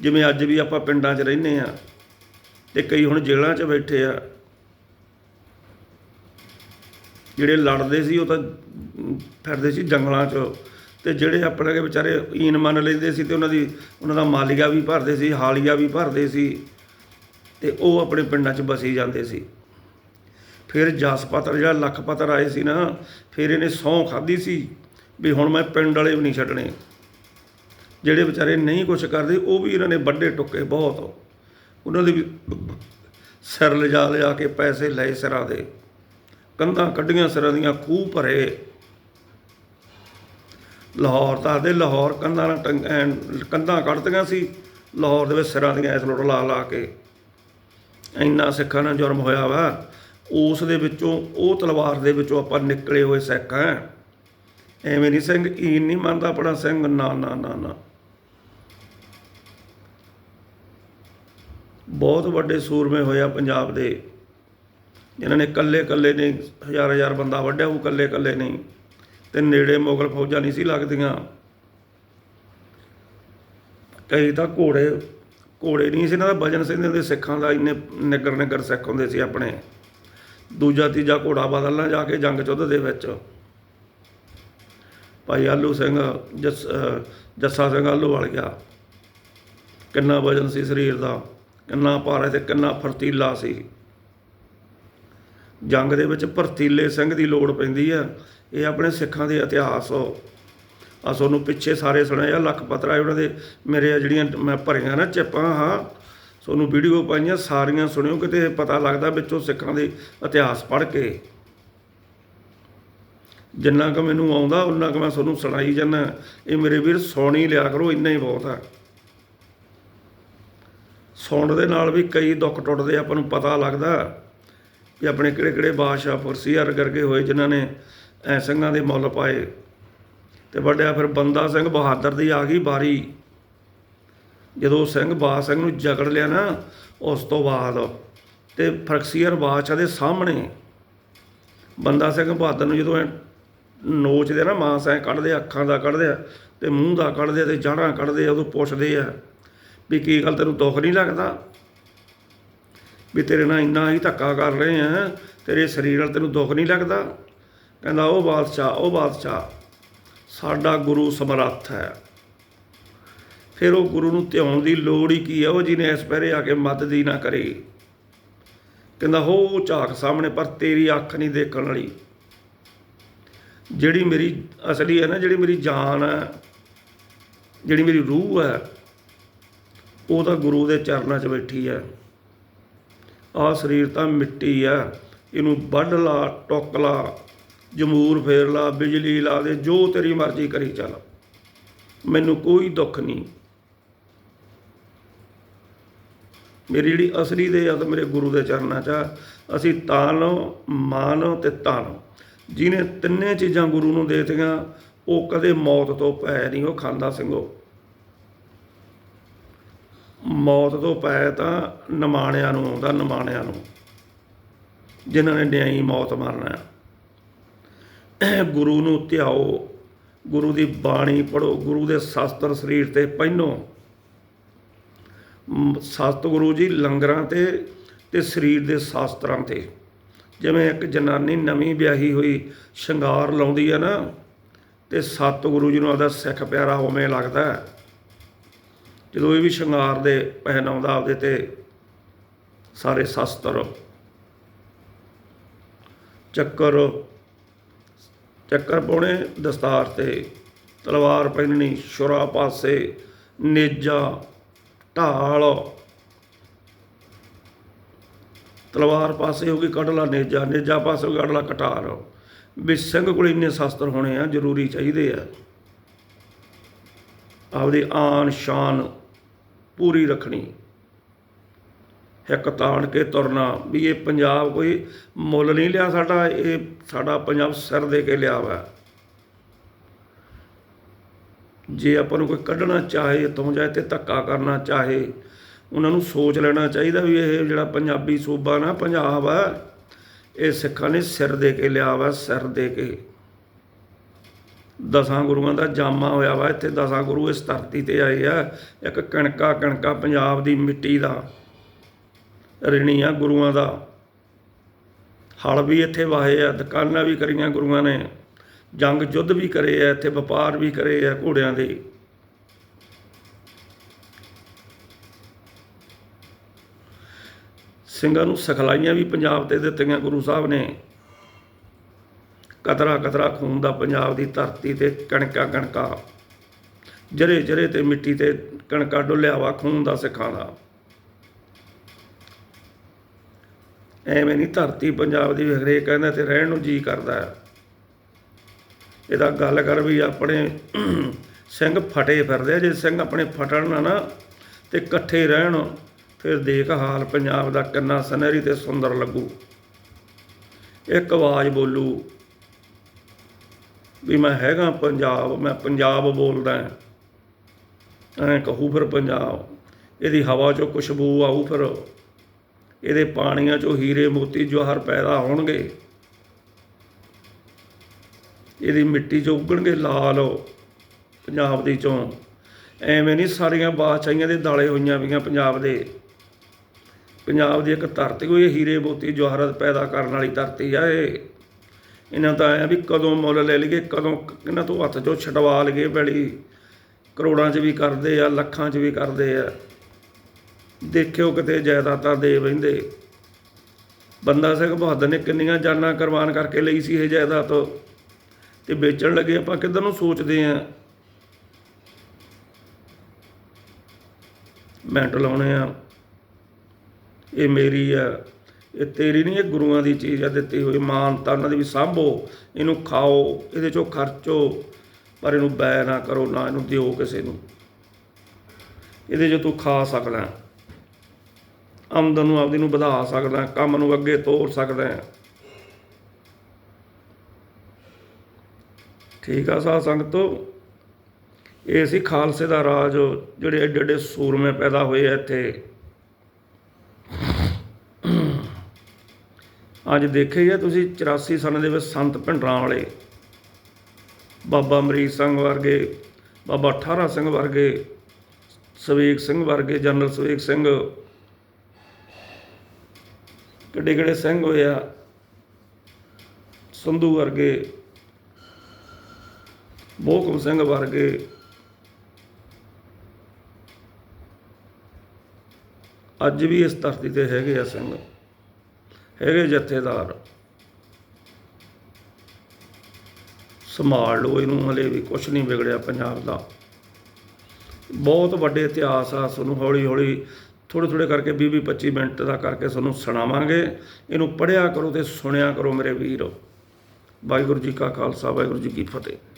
ਜਿਵੇਂ ਅੱਜ ਵੀ ਆਪਾਂ ਪਿੰਡਾਂ 'ਚ ਰਹਿੰਦੇ ਆ ਤੇ ਕਈ ਹੁਣ ਜੇਲ੍ਹਾਂ 'ਚ ਬੈਠੇ ਆ। ਜਿਹੜੇ ਲੜਦੇ ਸੀ ਉਹ ਤਾਂ ਫਿਰਦੇ ਸੀ ਜੰਗਲਾਂ 'ਚ। ਤੇ ਜਿਹੜੇ ਆਪਣੇ ਕੇ ਵਿਚਾਰੇ ਈਨ ਮੰਨ ਲੈਂਦੇ ਸੀ ਤੇ ਉਹਨਾਂ ਦੀ, ਉਹਨਾਂ ਦਾ ਮਾਲੀਆ ਵੀ ਭਰਦੇ ਸੀ, ਹਾਲੀਆ ਵੀ ਭਰਦੇ ਸੀ। ਤੇ ਉਹ ਆਪਣੇ ਪਿੰਡਾਂ 'ਚ ਬਸੀ ਜਾਂਦੇ ਸੀ। ਫਿਰ ਜਸਪਤ ਜਿਹੜਾ ਲਖਪਤ ਆਏ ਸੀ ਨਾ, ਫਿਰ ਇਹਨੇ ਸਹੁੰ ਖਾਧੀ ਸੀ, ਵੀ ਹੁਣ ਮੈਂ ਪਿੰਡ ਵਾਲੇ ਵੀ ਨਹੀਂ ਛੱਡਣੇ। ਜਿਹੜੇ ਵਿਚਾਰੇ ਨਹੀਂ ਕੁਛ ਕਰਦੇ, ਉਹ ਵੀ ਇਹਨਾਂ ਨੇ ਵੱਡੇ ਟੁੱਕੇ ਬਹੁਤ। ਉਹਨਾਂ ਦੇ ਵੀ ਸਿਰ ਲਿਜਾ ਲਿਆ ਕੇ ਪੈਸੇ ਲਏ ਸਿਰਾਂ ਦੇ। ਕੰਧਾਂ ਕੱਢੀਆਂ ਸਿਰਾਂ ਦੀਆਂ, ਖੂਹ ਭਰੇ। ਲਾਹੌਰ ਤਾਂ ਦੇ ਲਾਹੌਰ ਕੰਧਾਂ ਨਾਲ ਟੰਗ ਕੰਧਾਂ ਕੱਢਦੀਆਂ ਸੀ, ਲਾਹੌਰ ਦੇ ਵਿੱਚ ਸਿਰਾਂ ਦੀਆਂ ਇਸ ਲੁੱਟ ਲਾ ਲਾ ਕੇ। ਇੰਨਾ ਸਿੱਖਾਂ ਨਾਲ ਜੁਰਮ ਹੋਇਆ ਵਾ। ਉਸ ਦੇ ਵਿੱਚੋਂ, ਉਹ ਤਲਵਾਰ ਦੇ ਵਿੱਚੋਂ ਆਪਾਂ ਨਿਕਲੇ ਹੋਏ ਸਿੱਖ ਆ ਐਵੇਂ ਨਹੀਂ ਸਿੰਘ, ਈਨ ਨਹੀਂ ਮੰਨਦਾ ਆਪਣਾ ਸਿੰਘ। ਨਾ ਨਾ ਨਾ ਨਾ। ਬਹੁਤ ਵੱਡੇ ਸੂਰਮੇ ਹੋਇਆ ਪੰਜਾਬ ਦੇ। ਜਿਨ੍ਹਾਂ ਨੇ ਇਕੱਲੇ ਇਕੱਲੇ ਨੇ ਹਜ਼ਾਰ ਹਜ਼ਾਰ ਬੰਦਾ ਵੱਢਿਆ ਉਹ ਇਕੱਲੇ ਇਕੱਲੇ ਨਹੀਂ। ਤੇ ਨੇੜੇ ਮੁਗਲ ਫੌਜਾਂ ਨਹੀਂ ਸੀ ਲੱਗਦੀਆਂ। ਕਈ ਤਾਂ ਘੋੜੇ ਘੋੜੇ ਨਹੀਂ ਸੀ, ਇਹਨਾਂ ਦਾ ਵਜਨ ਸੀ ਇਹਨਾਂ ਦੇ ਸਿੱਖਾਂ ਦਾ ਇੰਨੇ ਨਿੱਗਰ ਨਿੱਗਰ ਸਿੱਖ ਹੁੰਦੇ ਸੀ ਆਪਣੇ। ਦੂਜਾ ਤੀਜਾ ਘੋੜਾ ਬਦਲਣਾ ਜਾ ਕੇ ਜੰਗ ਚੁੱਧ ਦੇ ਵਿੱਚ। ਭਾਈ ਆਲੂ ਸਿੰਘ, ਜਸ ਜੱਸਾ ਸਿੰਘ ਆਲੂ ਵਾਲ ਗਿਆ। ਕਿੰਨਾ ਵਜਨ ਸੀ ਸਰੀਰ ਦਾ, ਕਿੰਨਾ ਭਾਰਾ ਤੇ ਕਿੰਨਾ ਫਰਤੀਲਾ ਸੀ। ਜੰਗ ਦੇ ਵਿੱਚ ਭਰਤੀਲੇ ਸਿੰਘ ਦੀ ਲੋੜ ਪੈਂਦੀ ਹੈ ਇਹ ਆਪਣੇ ਸਿੱਖਾਂ ਦੇ ਇਤਿਹਾਸ। ਆ ਤੁਹਾਨੂੰ ਪਿੱਛੇ ਸਾਰੇ ਸੁਣਾਇਆ ਲੱਖ ਪਤਰਾ ਉਹਨਾਂ ਦੇ, ਮੇਰੇ ਜਿਹੜੀਆਂ ਮੈਂ ਭਰੀਆਂ ਨਾ ਚਿੱਪਾਂ, ਹਾਂ। ਤੁਹਾਨੂੰ ਵੀਡੀਓ ਪਾਈਆਂ, ਸਾਰੀਆਂ ਸੁਣਿਓ, ਕਿਤੇ ਪਤਾ ਲੱਗਦਾ ਵਿੱਚੋਂ ਸਿੱਖਾਂ ਦੇ ਇਤਿਹਾਸ ਪੜ੍ਹ ਕੇ। ਜਿੰਨਾ ਕੁ ਮੈਨੂੰ ਆਉਂਦਾ, ਉਨਾ ਕੁ ਮੈਂ ਤੁਹਾਨੂੰ ਸੁਣਾਈ ਜਾਂਦਾ। ਇਹ ਮੇਰੇ ਵੀਰ ਸੁਣ ਲਿਆ ਕਰੋ, ਇੰਨਾ ਹੀ ਬਹੁਤ ਆ। ਸੁਣਨ ਦੇ ਨਾਲ ਵੀ ਕਈ ਦੁੱਖ ਟੁੱਟਦੇ, ਆਪਾਂ ਨੂੰ ਪਤਾ ਲੱਗਦਾ ਵੀ ਆਪਣੇ ਕਿਹੜੇ ਕਿਹੜੇ ਬਾਦਸ਼ਾਹ ਫਰਸੀਆਰ ਕਰਕੇ ਹੋਏ, ਜਿਨ੍ਹਾਂ ਨੇ ਐ ਸਿੰਘਾਂ ਦੇ ਮੁੱਲ ਪਾਏ। ਤੇ ਵੱਡਿਆ ਫਿਰ ਬੰਦਾ ਸਿੰਘ ਬਹਾਦਰ ਦੀ ਆ ਗਈ ਬਾਰੀ। ਜਦੋਂ ਸਿੰਘ ਬਾਦ ਸਿੰਘ ਨੂੰ ਜਕੜ ਲਿਆ ਨਾ ਉਸ ਤੋਂ ਬਾਅਦ ਤੇ ਫਰਕਸੀਅਰ ਬਾਦਸ਼ਾਹ ਦੇ ਸਾਹਮਣੇ। ਬੰਦਾ ਸਿੰਘ ਬਹਾਦਰ ਨੂੰ ਜਦੋਂ ਐਂ ਨੋਚਦੇ ਨਾ ਮਾਂਸ ਐ ਕੱਢਦੇ ਆ, ਅੱਖਾਂ ਦਾ ਕੱਢਦੇ ਆ ਤੇ ਮੂੰਹ ਦਾ ਕੱਢਦੇ ਆ ਤੇ ਜਾੜਾਂ ਕੱਢਦੇ ਆ ਉਦੋਂ ਪੁੱਛਦੇ ਆ ਵੀ ਕੀ ਗੱਲ ਤੈਨੂੰ ਦੁੱਖ ਨਹੀਂ ਲੱਗਦਾ? ਵੀ ਤੇਰੇ ਨਾਲ ਇੰਨਾ ਹੀ ਧੱਕਾ ਕਰ ਰਹੇ ਆ ਤੇਰੇ ਸਰੀਰ ਨਾਲ ਤੈਨੂੰ ਦੁੱਖ ਨਹੀਂ ਲੱਗਦਾ? ਕਹਿੰਦਾ ਉਹ ਬਾਦਸ਼ਾਹ ਉਹ ਬਾਦਸ਼ਾਹ ਸਾਡਾ ਗੁਰੂ ਸਮਰੱਥ ਹੈ। ਫਿਰ ਉਹ ਗੁਰੂ ਨੂੰ ਧਿਆਉਣ ਦੀ ਲੋੜ ਹੀ ਕੀ ਹੈ? ਉਹ ਜਿਹਨੇ ਇਸ ਪਹਿਰੇ ਆ ਕੇ ਮਦਦ ਹੀ ਨਾ ਕਰੇ। ਕਹਿੰਦਾ, ਹੋ ਉਹ ਝਾਕ ਸਾਹਮਣੇ, ਪਰ ਤੇਰੀ ਅੱਖ ਨਹੀਂ ਦੇਖਣ ਵਾਲੀ। ਜਿਹੜੀ ਮੇਰੀ ਅਸਲੀ ਹੈ ਨਾ, ਜਿਹੜੀ ਮੇਰੀ ਜਾਨ ਹੈ, ਜਿਹੜੀ ਮੇਰੀ ਰੂਹ ਹੈ, ਉਹ ਤਾਂ ਗੁਰੂ ਦੇ ਚਰਨਾਂ 'ਚ ਬੈਠੀ ਹੈ। ਆਹ ਸਰੀਰ ਤਾਂ ਮਿੱਟੀ ਆ ਇਹਨੂੰ ਵੱਢ ਲਾ, ਟੋਕ ਲਾ, ਜਮੂਰ ਫੇਰ ਲਾ, ਬਿਜਲੀ ਲਾ ਦੇ, ਜੋ ਤੇਰੀ ਮਰਜ਼ੀ ਕਰੀ ਚੱਲ। ਮੈਨੂੰ ਕੋਈ ਦੁੱਖ ਨਹੀਂ। ਮੇਰੀ ਜਿਹੜੀ ਅਸਲੀ ਦੇ ਆ ਮੇਰੇ ਗੁਰੂ ਦੇ ਚਰਨਾਂ 'ਚ ਆ। ਅਸੀਂ ਤਾਨੋ ਮਾਨੋ ਤੇ ਤਾਨੋ ਜਿਹਨੇ ਤਿੰਨੇ ਚੀਜ਼ਾਂ ਗੁਰੂ ਨੂੰ ਦੇ ਦਿੱਤੀਆਂ, ਉਹ ਕਦੇ ਮੌਤ ਤੋਂ ਪੈ ਨਹੀਂ, ਉਹ ਖਾਂਦਾ ਸਿੰਘੋ। ਮੌਤ ਤੋਂ ਪੈ ਤਾਂ ਨਿਮਾਣਿਆਂ ਨੂੰ ਆਉਂਦਾ, ਨਿਮਾਣਿਆਂ ਨੂੰ। ਜਿਨ੍ਹਾਂ ਨੇ ਨਿਆਈ ਮੌਤ ਮਰਨਾ ਗੁਰੂ ਨੂੰ ਧਿਆਓ, ਗੁਰੂ ਦੀ ਬਾਣੀ ਪੜੋ ਗੁਰੂ ਦੇ ਸ਼ਾਸਤਰ ਸਰੀਰ ਤੇ ਪਹਿਨੋ। ਸਤਿਗੁਰੂ ਜੀ ਲੰਗਰਾਂ ਤੇ ਤੇ ਸਰੀਰ ਦੇ ਸ਼ਾਸਤਰਾਂ ਤੇ। ਜਿਵੇਂ ਇੱਕ ਜਨਾਨੀ ਨਵੀਂ ਵਿਆਹੀ ਹੋਈ, ਸ਼ਿੰਗਾਰ ਲਾਉਂਦੀ ਹੈ ਨਾ, ਤੇ ਸਤਿਗੁਰੂ ਜੀ ਨੂੰ ਆਦਾ ਸਿੱਖ ਪਿਆਰਾ ਉਵੇਂ ਲੱਗਦਾ ਜਦੋਂ ਇਹ ਵੀ ਸ਼ਿੰਗਾਰ ਦੇ ਪਹਿਨਾਉਂਦਾ ਆਪਦੇ ਤੇ, ਸਾਰੇ ਸ਼ਾਸਤਰ। ਚੱਕਰ ਚੱਕਰ ਪਾਉਣੇ ਦਸਤਾਰ ਤੇ, ਤਲਵਾਰ ਪਹਿਨਣੀ, ਸ਼ੁਰਾ ਪਾਸੇ, ਨੇਜਾ ਢਾਲ। ਤਲਵਾਰ ਪਾਸੇ ਹੋ ਗਈ ਕਟਲਾ ਨੇਜਾ ਨੇਜਾ ਪਾਸੇ ਹੋ ਗਈ ਅੜਲਾ ਕਟਾਰ। ਵੀ ਸਿੰਘ ਕੋਲ ਇੰਨੇ ਸ਼ਸਤਰ ਹੋਣੇ ਆ, ਜ਼ਰੂਰੀ ਚਾਹੀਦੇ ਆ। ਆਪਦੀ ਆਨ ਸ਼ਾਨ ਪੂਰੀ ਰੱਖਣੀ। ਇੱਕ ਤਾਣ ਕੇ ਤੁਰਨਾ। ਵੀ ਇਹ ਪੰਜਾਬ ਕੋਈ ਮੁੱਲ ਨਹੀਂ ਲਿਆ ਸਾਡਾ, ਇਹ ਸਾਡਾ ਪੰਜਾਬ ਸਿਰ ਦੇ ਕੇ ਲਿਆ ਵਾ। ਜੇ ਆਪਾਂ ਨੂੰ ਕੋਈ ਕੱਢਣਾ ਚਾਹੇ, ਇੱਥੋਂ ਜਾਏ ਇੱਥੇ ਧੱਕਾ ਕਰਨਾ ਚਾਹੇ, ਉਹਨਾਂ ਨੂੰ ਸੋਚ ਲੈਣਾ ਚਾਹੀਦਾ ਵੀ ਇਹ ਜਿਹੜਾ ਪੰਜਾਬੀ ਸੂਬਾ ਨਾ, ਪੰਜਾਬ ਆ, ਇਹ ਸਿੱਖਾਂ ਨੇ ਸਿਰ ਦੇ ਕੇ ਲਿਆ ਵਾ, ਸਿਰ ਦੇ ਕੇ। ਦਸਾਂ ਗੁਰੂਆਂ ਦਾ ਜਾਮਾ ਹੋਇਆ ਵਾ, ਇੱਥੇ ਦਸਾਂ ਗੁਰੂ ਇਸ ਧਰਤੀ ਤੇ ਆਏ ਆ, ਇੱਕ ਕਣਕਾ ਕਣਕਾ ਪੰਜਾਬ ਦੀ ਮਿੱਟੀ ਦਾ ਰਿਣੀ ਆ ਗੁਰੂਆਂ ਦਾ। ਹਲ ਵੀ ਇੱਥੇ ਵਾਹੇ ਆ, ਦੁਕਾਨਾਂ ਵੀ ਕਰੀਆਂ ਗੁਰੂਆਂ ਨੇ। ਜੰਗ ਯੁੱਧ ਵੀ ਕਰੇ ਆ, ਇੱਥੇ ਵਪਾਰ ਵੀ ਕਰੇ ਆ ਘੋੜਿਆਂ ਦੇ। ਸਿੰਘਾਂ ਨੂੰ ਸਿਖਲਾਈਆਂ ਵੀ ਪੰਜਾਬ ਤੇ ਦਿੱਤੀਆਂ, ਗੁਰੂ ਸਾਹਿਬ ਨੇ। ਕਤਰਾ ਕਤਰਾ ਖੂਨ ਦਾ ਪੰਜਾਬ ਦੀ ਧਰਤੀ ਤੇ ਕਣਕਾਂ ਕਣਕਾਂ। ਜਰੇ ਜਰੇ ਤੇ ਮਿੱਟੀ ਤੇ ਕਣਕਾਂ ਡੁੱਲਿਆ ਵਾ ਖੂਨ ਦਾ ਸਿੱਖਾਂ ਦਾ। ਐਵੇਂ ਨਹੀਂ ਧਰਤੀ ਪੰਜਾਬ ਦੀ ਹਰੇਕ ਕਹਿੰਦਾ ਤੇ ਰਹਿਣ ਨੂੰ ਜੀ ਕਰਦਾ। ਹੈ। ਇਹਦਾ ਗੱਲ ਕਰ ਵੀ ਆਪਣੇ ਸਿੰਘ ਫਟੇ ਫਿਰਦੇ ਆ। ਜੇ ਸਿੰਘ ਆਪਣੇ ਫਟਣ ਨਾ ਨਾ ਤੇ ਇਕੱਠੇ ਰਹਿਣ, ਫਿਰ ਦੇਖ ਹਾਲ ਪੰਜਾਬ ਦਾ ਕਿੰਨਾ ਸੁਨਹਿਰੀ ਤੇ ਸੁੰਦਰ ਲੱਗੂ। ਇੱਕ ਆਵਾਜ਼ ਬੋਲੂ ਵੀ ਮੈਂ ਹੈਗਾ ਪੰਜਾਬ, ਮੈਂ ਪੰਜਾਬ ਬੋਲਦਾ ਐਂ ਕਹੂ ਫਿਰ ਪੰਜਾਬ, ਇਹਦੀ ਹਵਾ ਚੋਂ ਖੁਸ਼ਬੂ ਆਊ ਫਿਰ। ਇਹਦੇ ਪਾਣੀਆਂ ਚੋਂ ਹੀਰੇ ਮੋਤੀ ਜਵਾਹਰ ਪੈਦਾ ਹੋਣਗੇ। ਇਹਦੀ ਮਿੱਟੀ ਚੋਂ ਉੱਗਣਗੇ ਲਾਲ ਪੰਜਾਬ ਦੀ ਚੋਂ। ਐਵੇਂ ਨਹੀਂ ਸਾਰੀਆਂ ਬਾਦਸ਼ਾਹੀਆਂ ਦੇ ਦਾਲੇ ਹੋਈਆਂ ਵੀਆਂ ਪੰਜਾਬ ਦੇ। ਪੰਜਾਬ ਦੀ ਇੱਕ ਧਰਤੀ ਕੋਈ ਹੀਰੇ ਮੋਤੀ ਜਵਾਹਰਤ ਪੈਦਾ ਕਰਨ ਵਾਲੀ ਧਰਤੀ ਆ ਇਹ। ਇਹਨਾਂ ਤਾਂ ਆਇਆ ਵੀ ਕਦੋਂ ਮੁੱਲ ਲੈ ਲਈਏ, ਕਦੋਂ ਇਹਨਾਂ ਤੋਂ ਹੱਥ ਚੋਂ ਛਡਵਾ ਲਈਏ ਬੜੀ ਕਰੋੜਾਂ 'ਚ ਵੀ ਕਰਦੇ ਆ, ਲੱਖਾਂ 'ਚ ਵੀ ਕਰਦੇ ਆ। ਦੇਖਿਓ ਕਿਤੇ ਜਾਇਦਾਦਾਂ ਦੇ ਬਹਿੰਦੇ ਬੰਦਾ ਸਿੰਘ ਬਹਾਦਰ ਨੇ ਕਿੰਨੀਆਂ ਜਾਨਾਂ ਕੁਰਬਾਨ ਕਰਕੇ ਲਈ ਸੀ ਇਹ ਜਾਇਦਾਦ। ਤੋਂ ਵੇਚਣ ਲੱਗੇ ਆਪਾਂ ਕਿੱਧਰ ਨੂੰ ਸੋਚਦੇ ਆਂ? ਮੈਂਟ ਲਾਉਣੇ ਆ। ਇਹ ਮੇਰੀ ਆ, ਇਹ ਤੇਰੀ ਨਹੀਂ, ਇਹ ਗੁਰੂਆਂ ਦੀ ਚੀਜ਼ ਆ ਦਿੱਤੀ ਹੋਈ। ਮਾਨਤਾ ਉਹਨਾਂ ਦੀ ਵੀ ਸਾਂਭੋ, ਇਹਨੂੰ ਖਾਓ, ਇਹਦੇ ਚੋਂ ਖਰਚੋ, ਪਰ ਇਹਨੂੰ ਬੈ ਨਾ ਕਰੋ, ਨਾ ਇਹਨੂੰ ਦਿਓ ਕਿਸੇ ਨੂੰ। ਇਹਦੇ ਜੋ ਤੂੰ ਖਾ ਸਕਦਾ। ਆਮਦਨ ਨੂੰ ਆਪਦੀ ਨੂੰ ਵਧਾ ਸਕਦਾ, ਕੰਮ ਨੂੰ ਅੱਗੇ ਤੋਰ ਸਕਦਾ। ਠੀਕ ਆ, ਸਾਧ ਸੰਗਤੋ ਇਹ ਸੀ ਖਾਲਸੇ ਦਾ ਰਾਜ, ਜਿਹੜੇ ਏਡੇ ਏਡੇ ਸੂਰਮੇ ਪੈਦਾ ਹੋਏ ਆ ਇੱਥੇ। ਅੱਜ ਦੇਖੇ ਹੀ ਆ ਤੁਸੀਂ 84 ਸਾਲਾਂ ਦੇ ਵਿੱਚ ਸੰਤ ਭਿੰਡਰਾਂ ਵਾਲੇ। ਬਾਬਾ ਅਮਰੀਕ ਸਿੰਘ ਵਰਗੇ, ਬਾਬਾ ਠਾਰਾ ਸਿੰਘ ਵਰਗੇ ਸਵੇਕ ਸਿੰਘ ਵਰਗੇ, ਜਨਰਲ ਸਵੇਕ ਸਿੰਘ। ਕਿੱਡੇ ਕਿੱਡੇ ਸਿੰਘ ਹੋਏ ਆ? ਸੰਧੂ ਵਰਗੇ। ਮੋਹਕਮ ਸਿੰਘ ਵਰਗੇ ਅੱਜ ਵੀ ਇਸ ਧਰਤੀ ਤੇ ਹੈਗੇ ਆ ਸਿੰਘ। ਹੈਗੇ ਜਥੇਦਾਰ। ਸੰਭਾਲ ਲਓ ਇਹਨੂੰ, ਹਲੇ ਵੀ ਕੁਝ ਨਹੀਂ ਵਿਗੜਿਆ ਪੰਜਾਬ ਦਾ। ਬਹੁਤ ਵੱਡੇ ਇਤਿਹਾਸ ਆ ਤੁਹਾਨੂੰ ਹੌਲੀ ਹੌਲੀ ਥੋੜ੍ਹੇ ਥੋੜ੍ਹੇ ਕਰਕੇ 20 ਵੀਹ 25 ਮਿੰਟ ਦਾ ਕਰਕੇ ਤੁਹਾਨੂੰ ਸੁਣਾਵਾਂਗੇ। ਇਹਨੂੰ ਪੜ੍ਹਿਆ ਕਰੋ ਤੇ ਸੁਣਿਆ ਕਰੋ ਮੇਰੇ ਵੀਰ। ਵਾਹਿਗੁਰੂ ਜੀ ਕਾ ਖਾਲਸਾ, ਵਾਹਿਗੁਰੂ ਜੀ ਕੀ ਫਤਿਹ।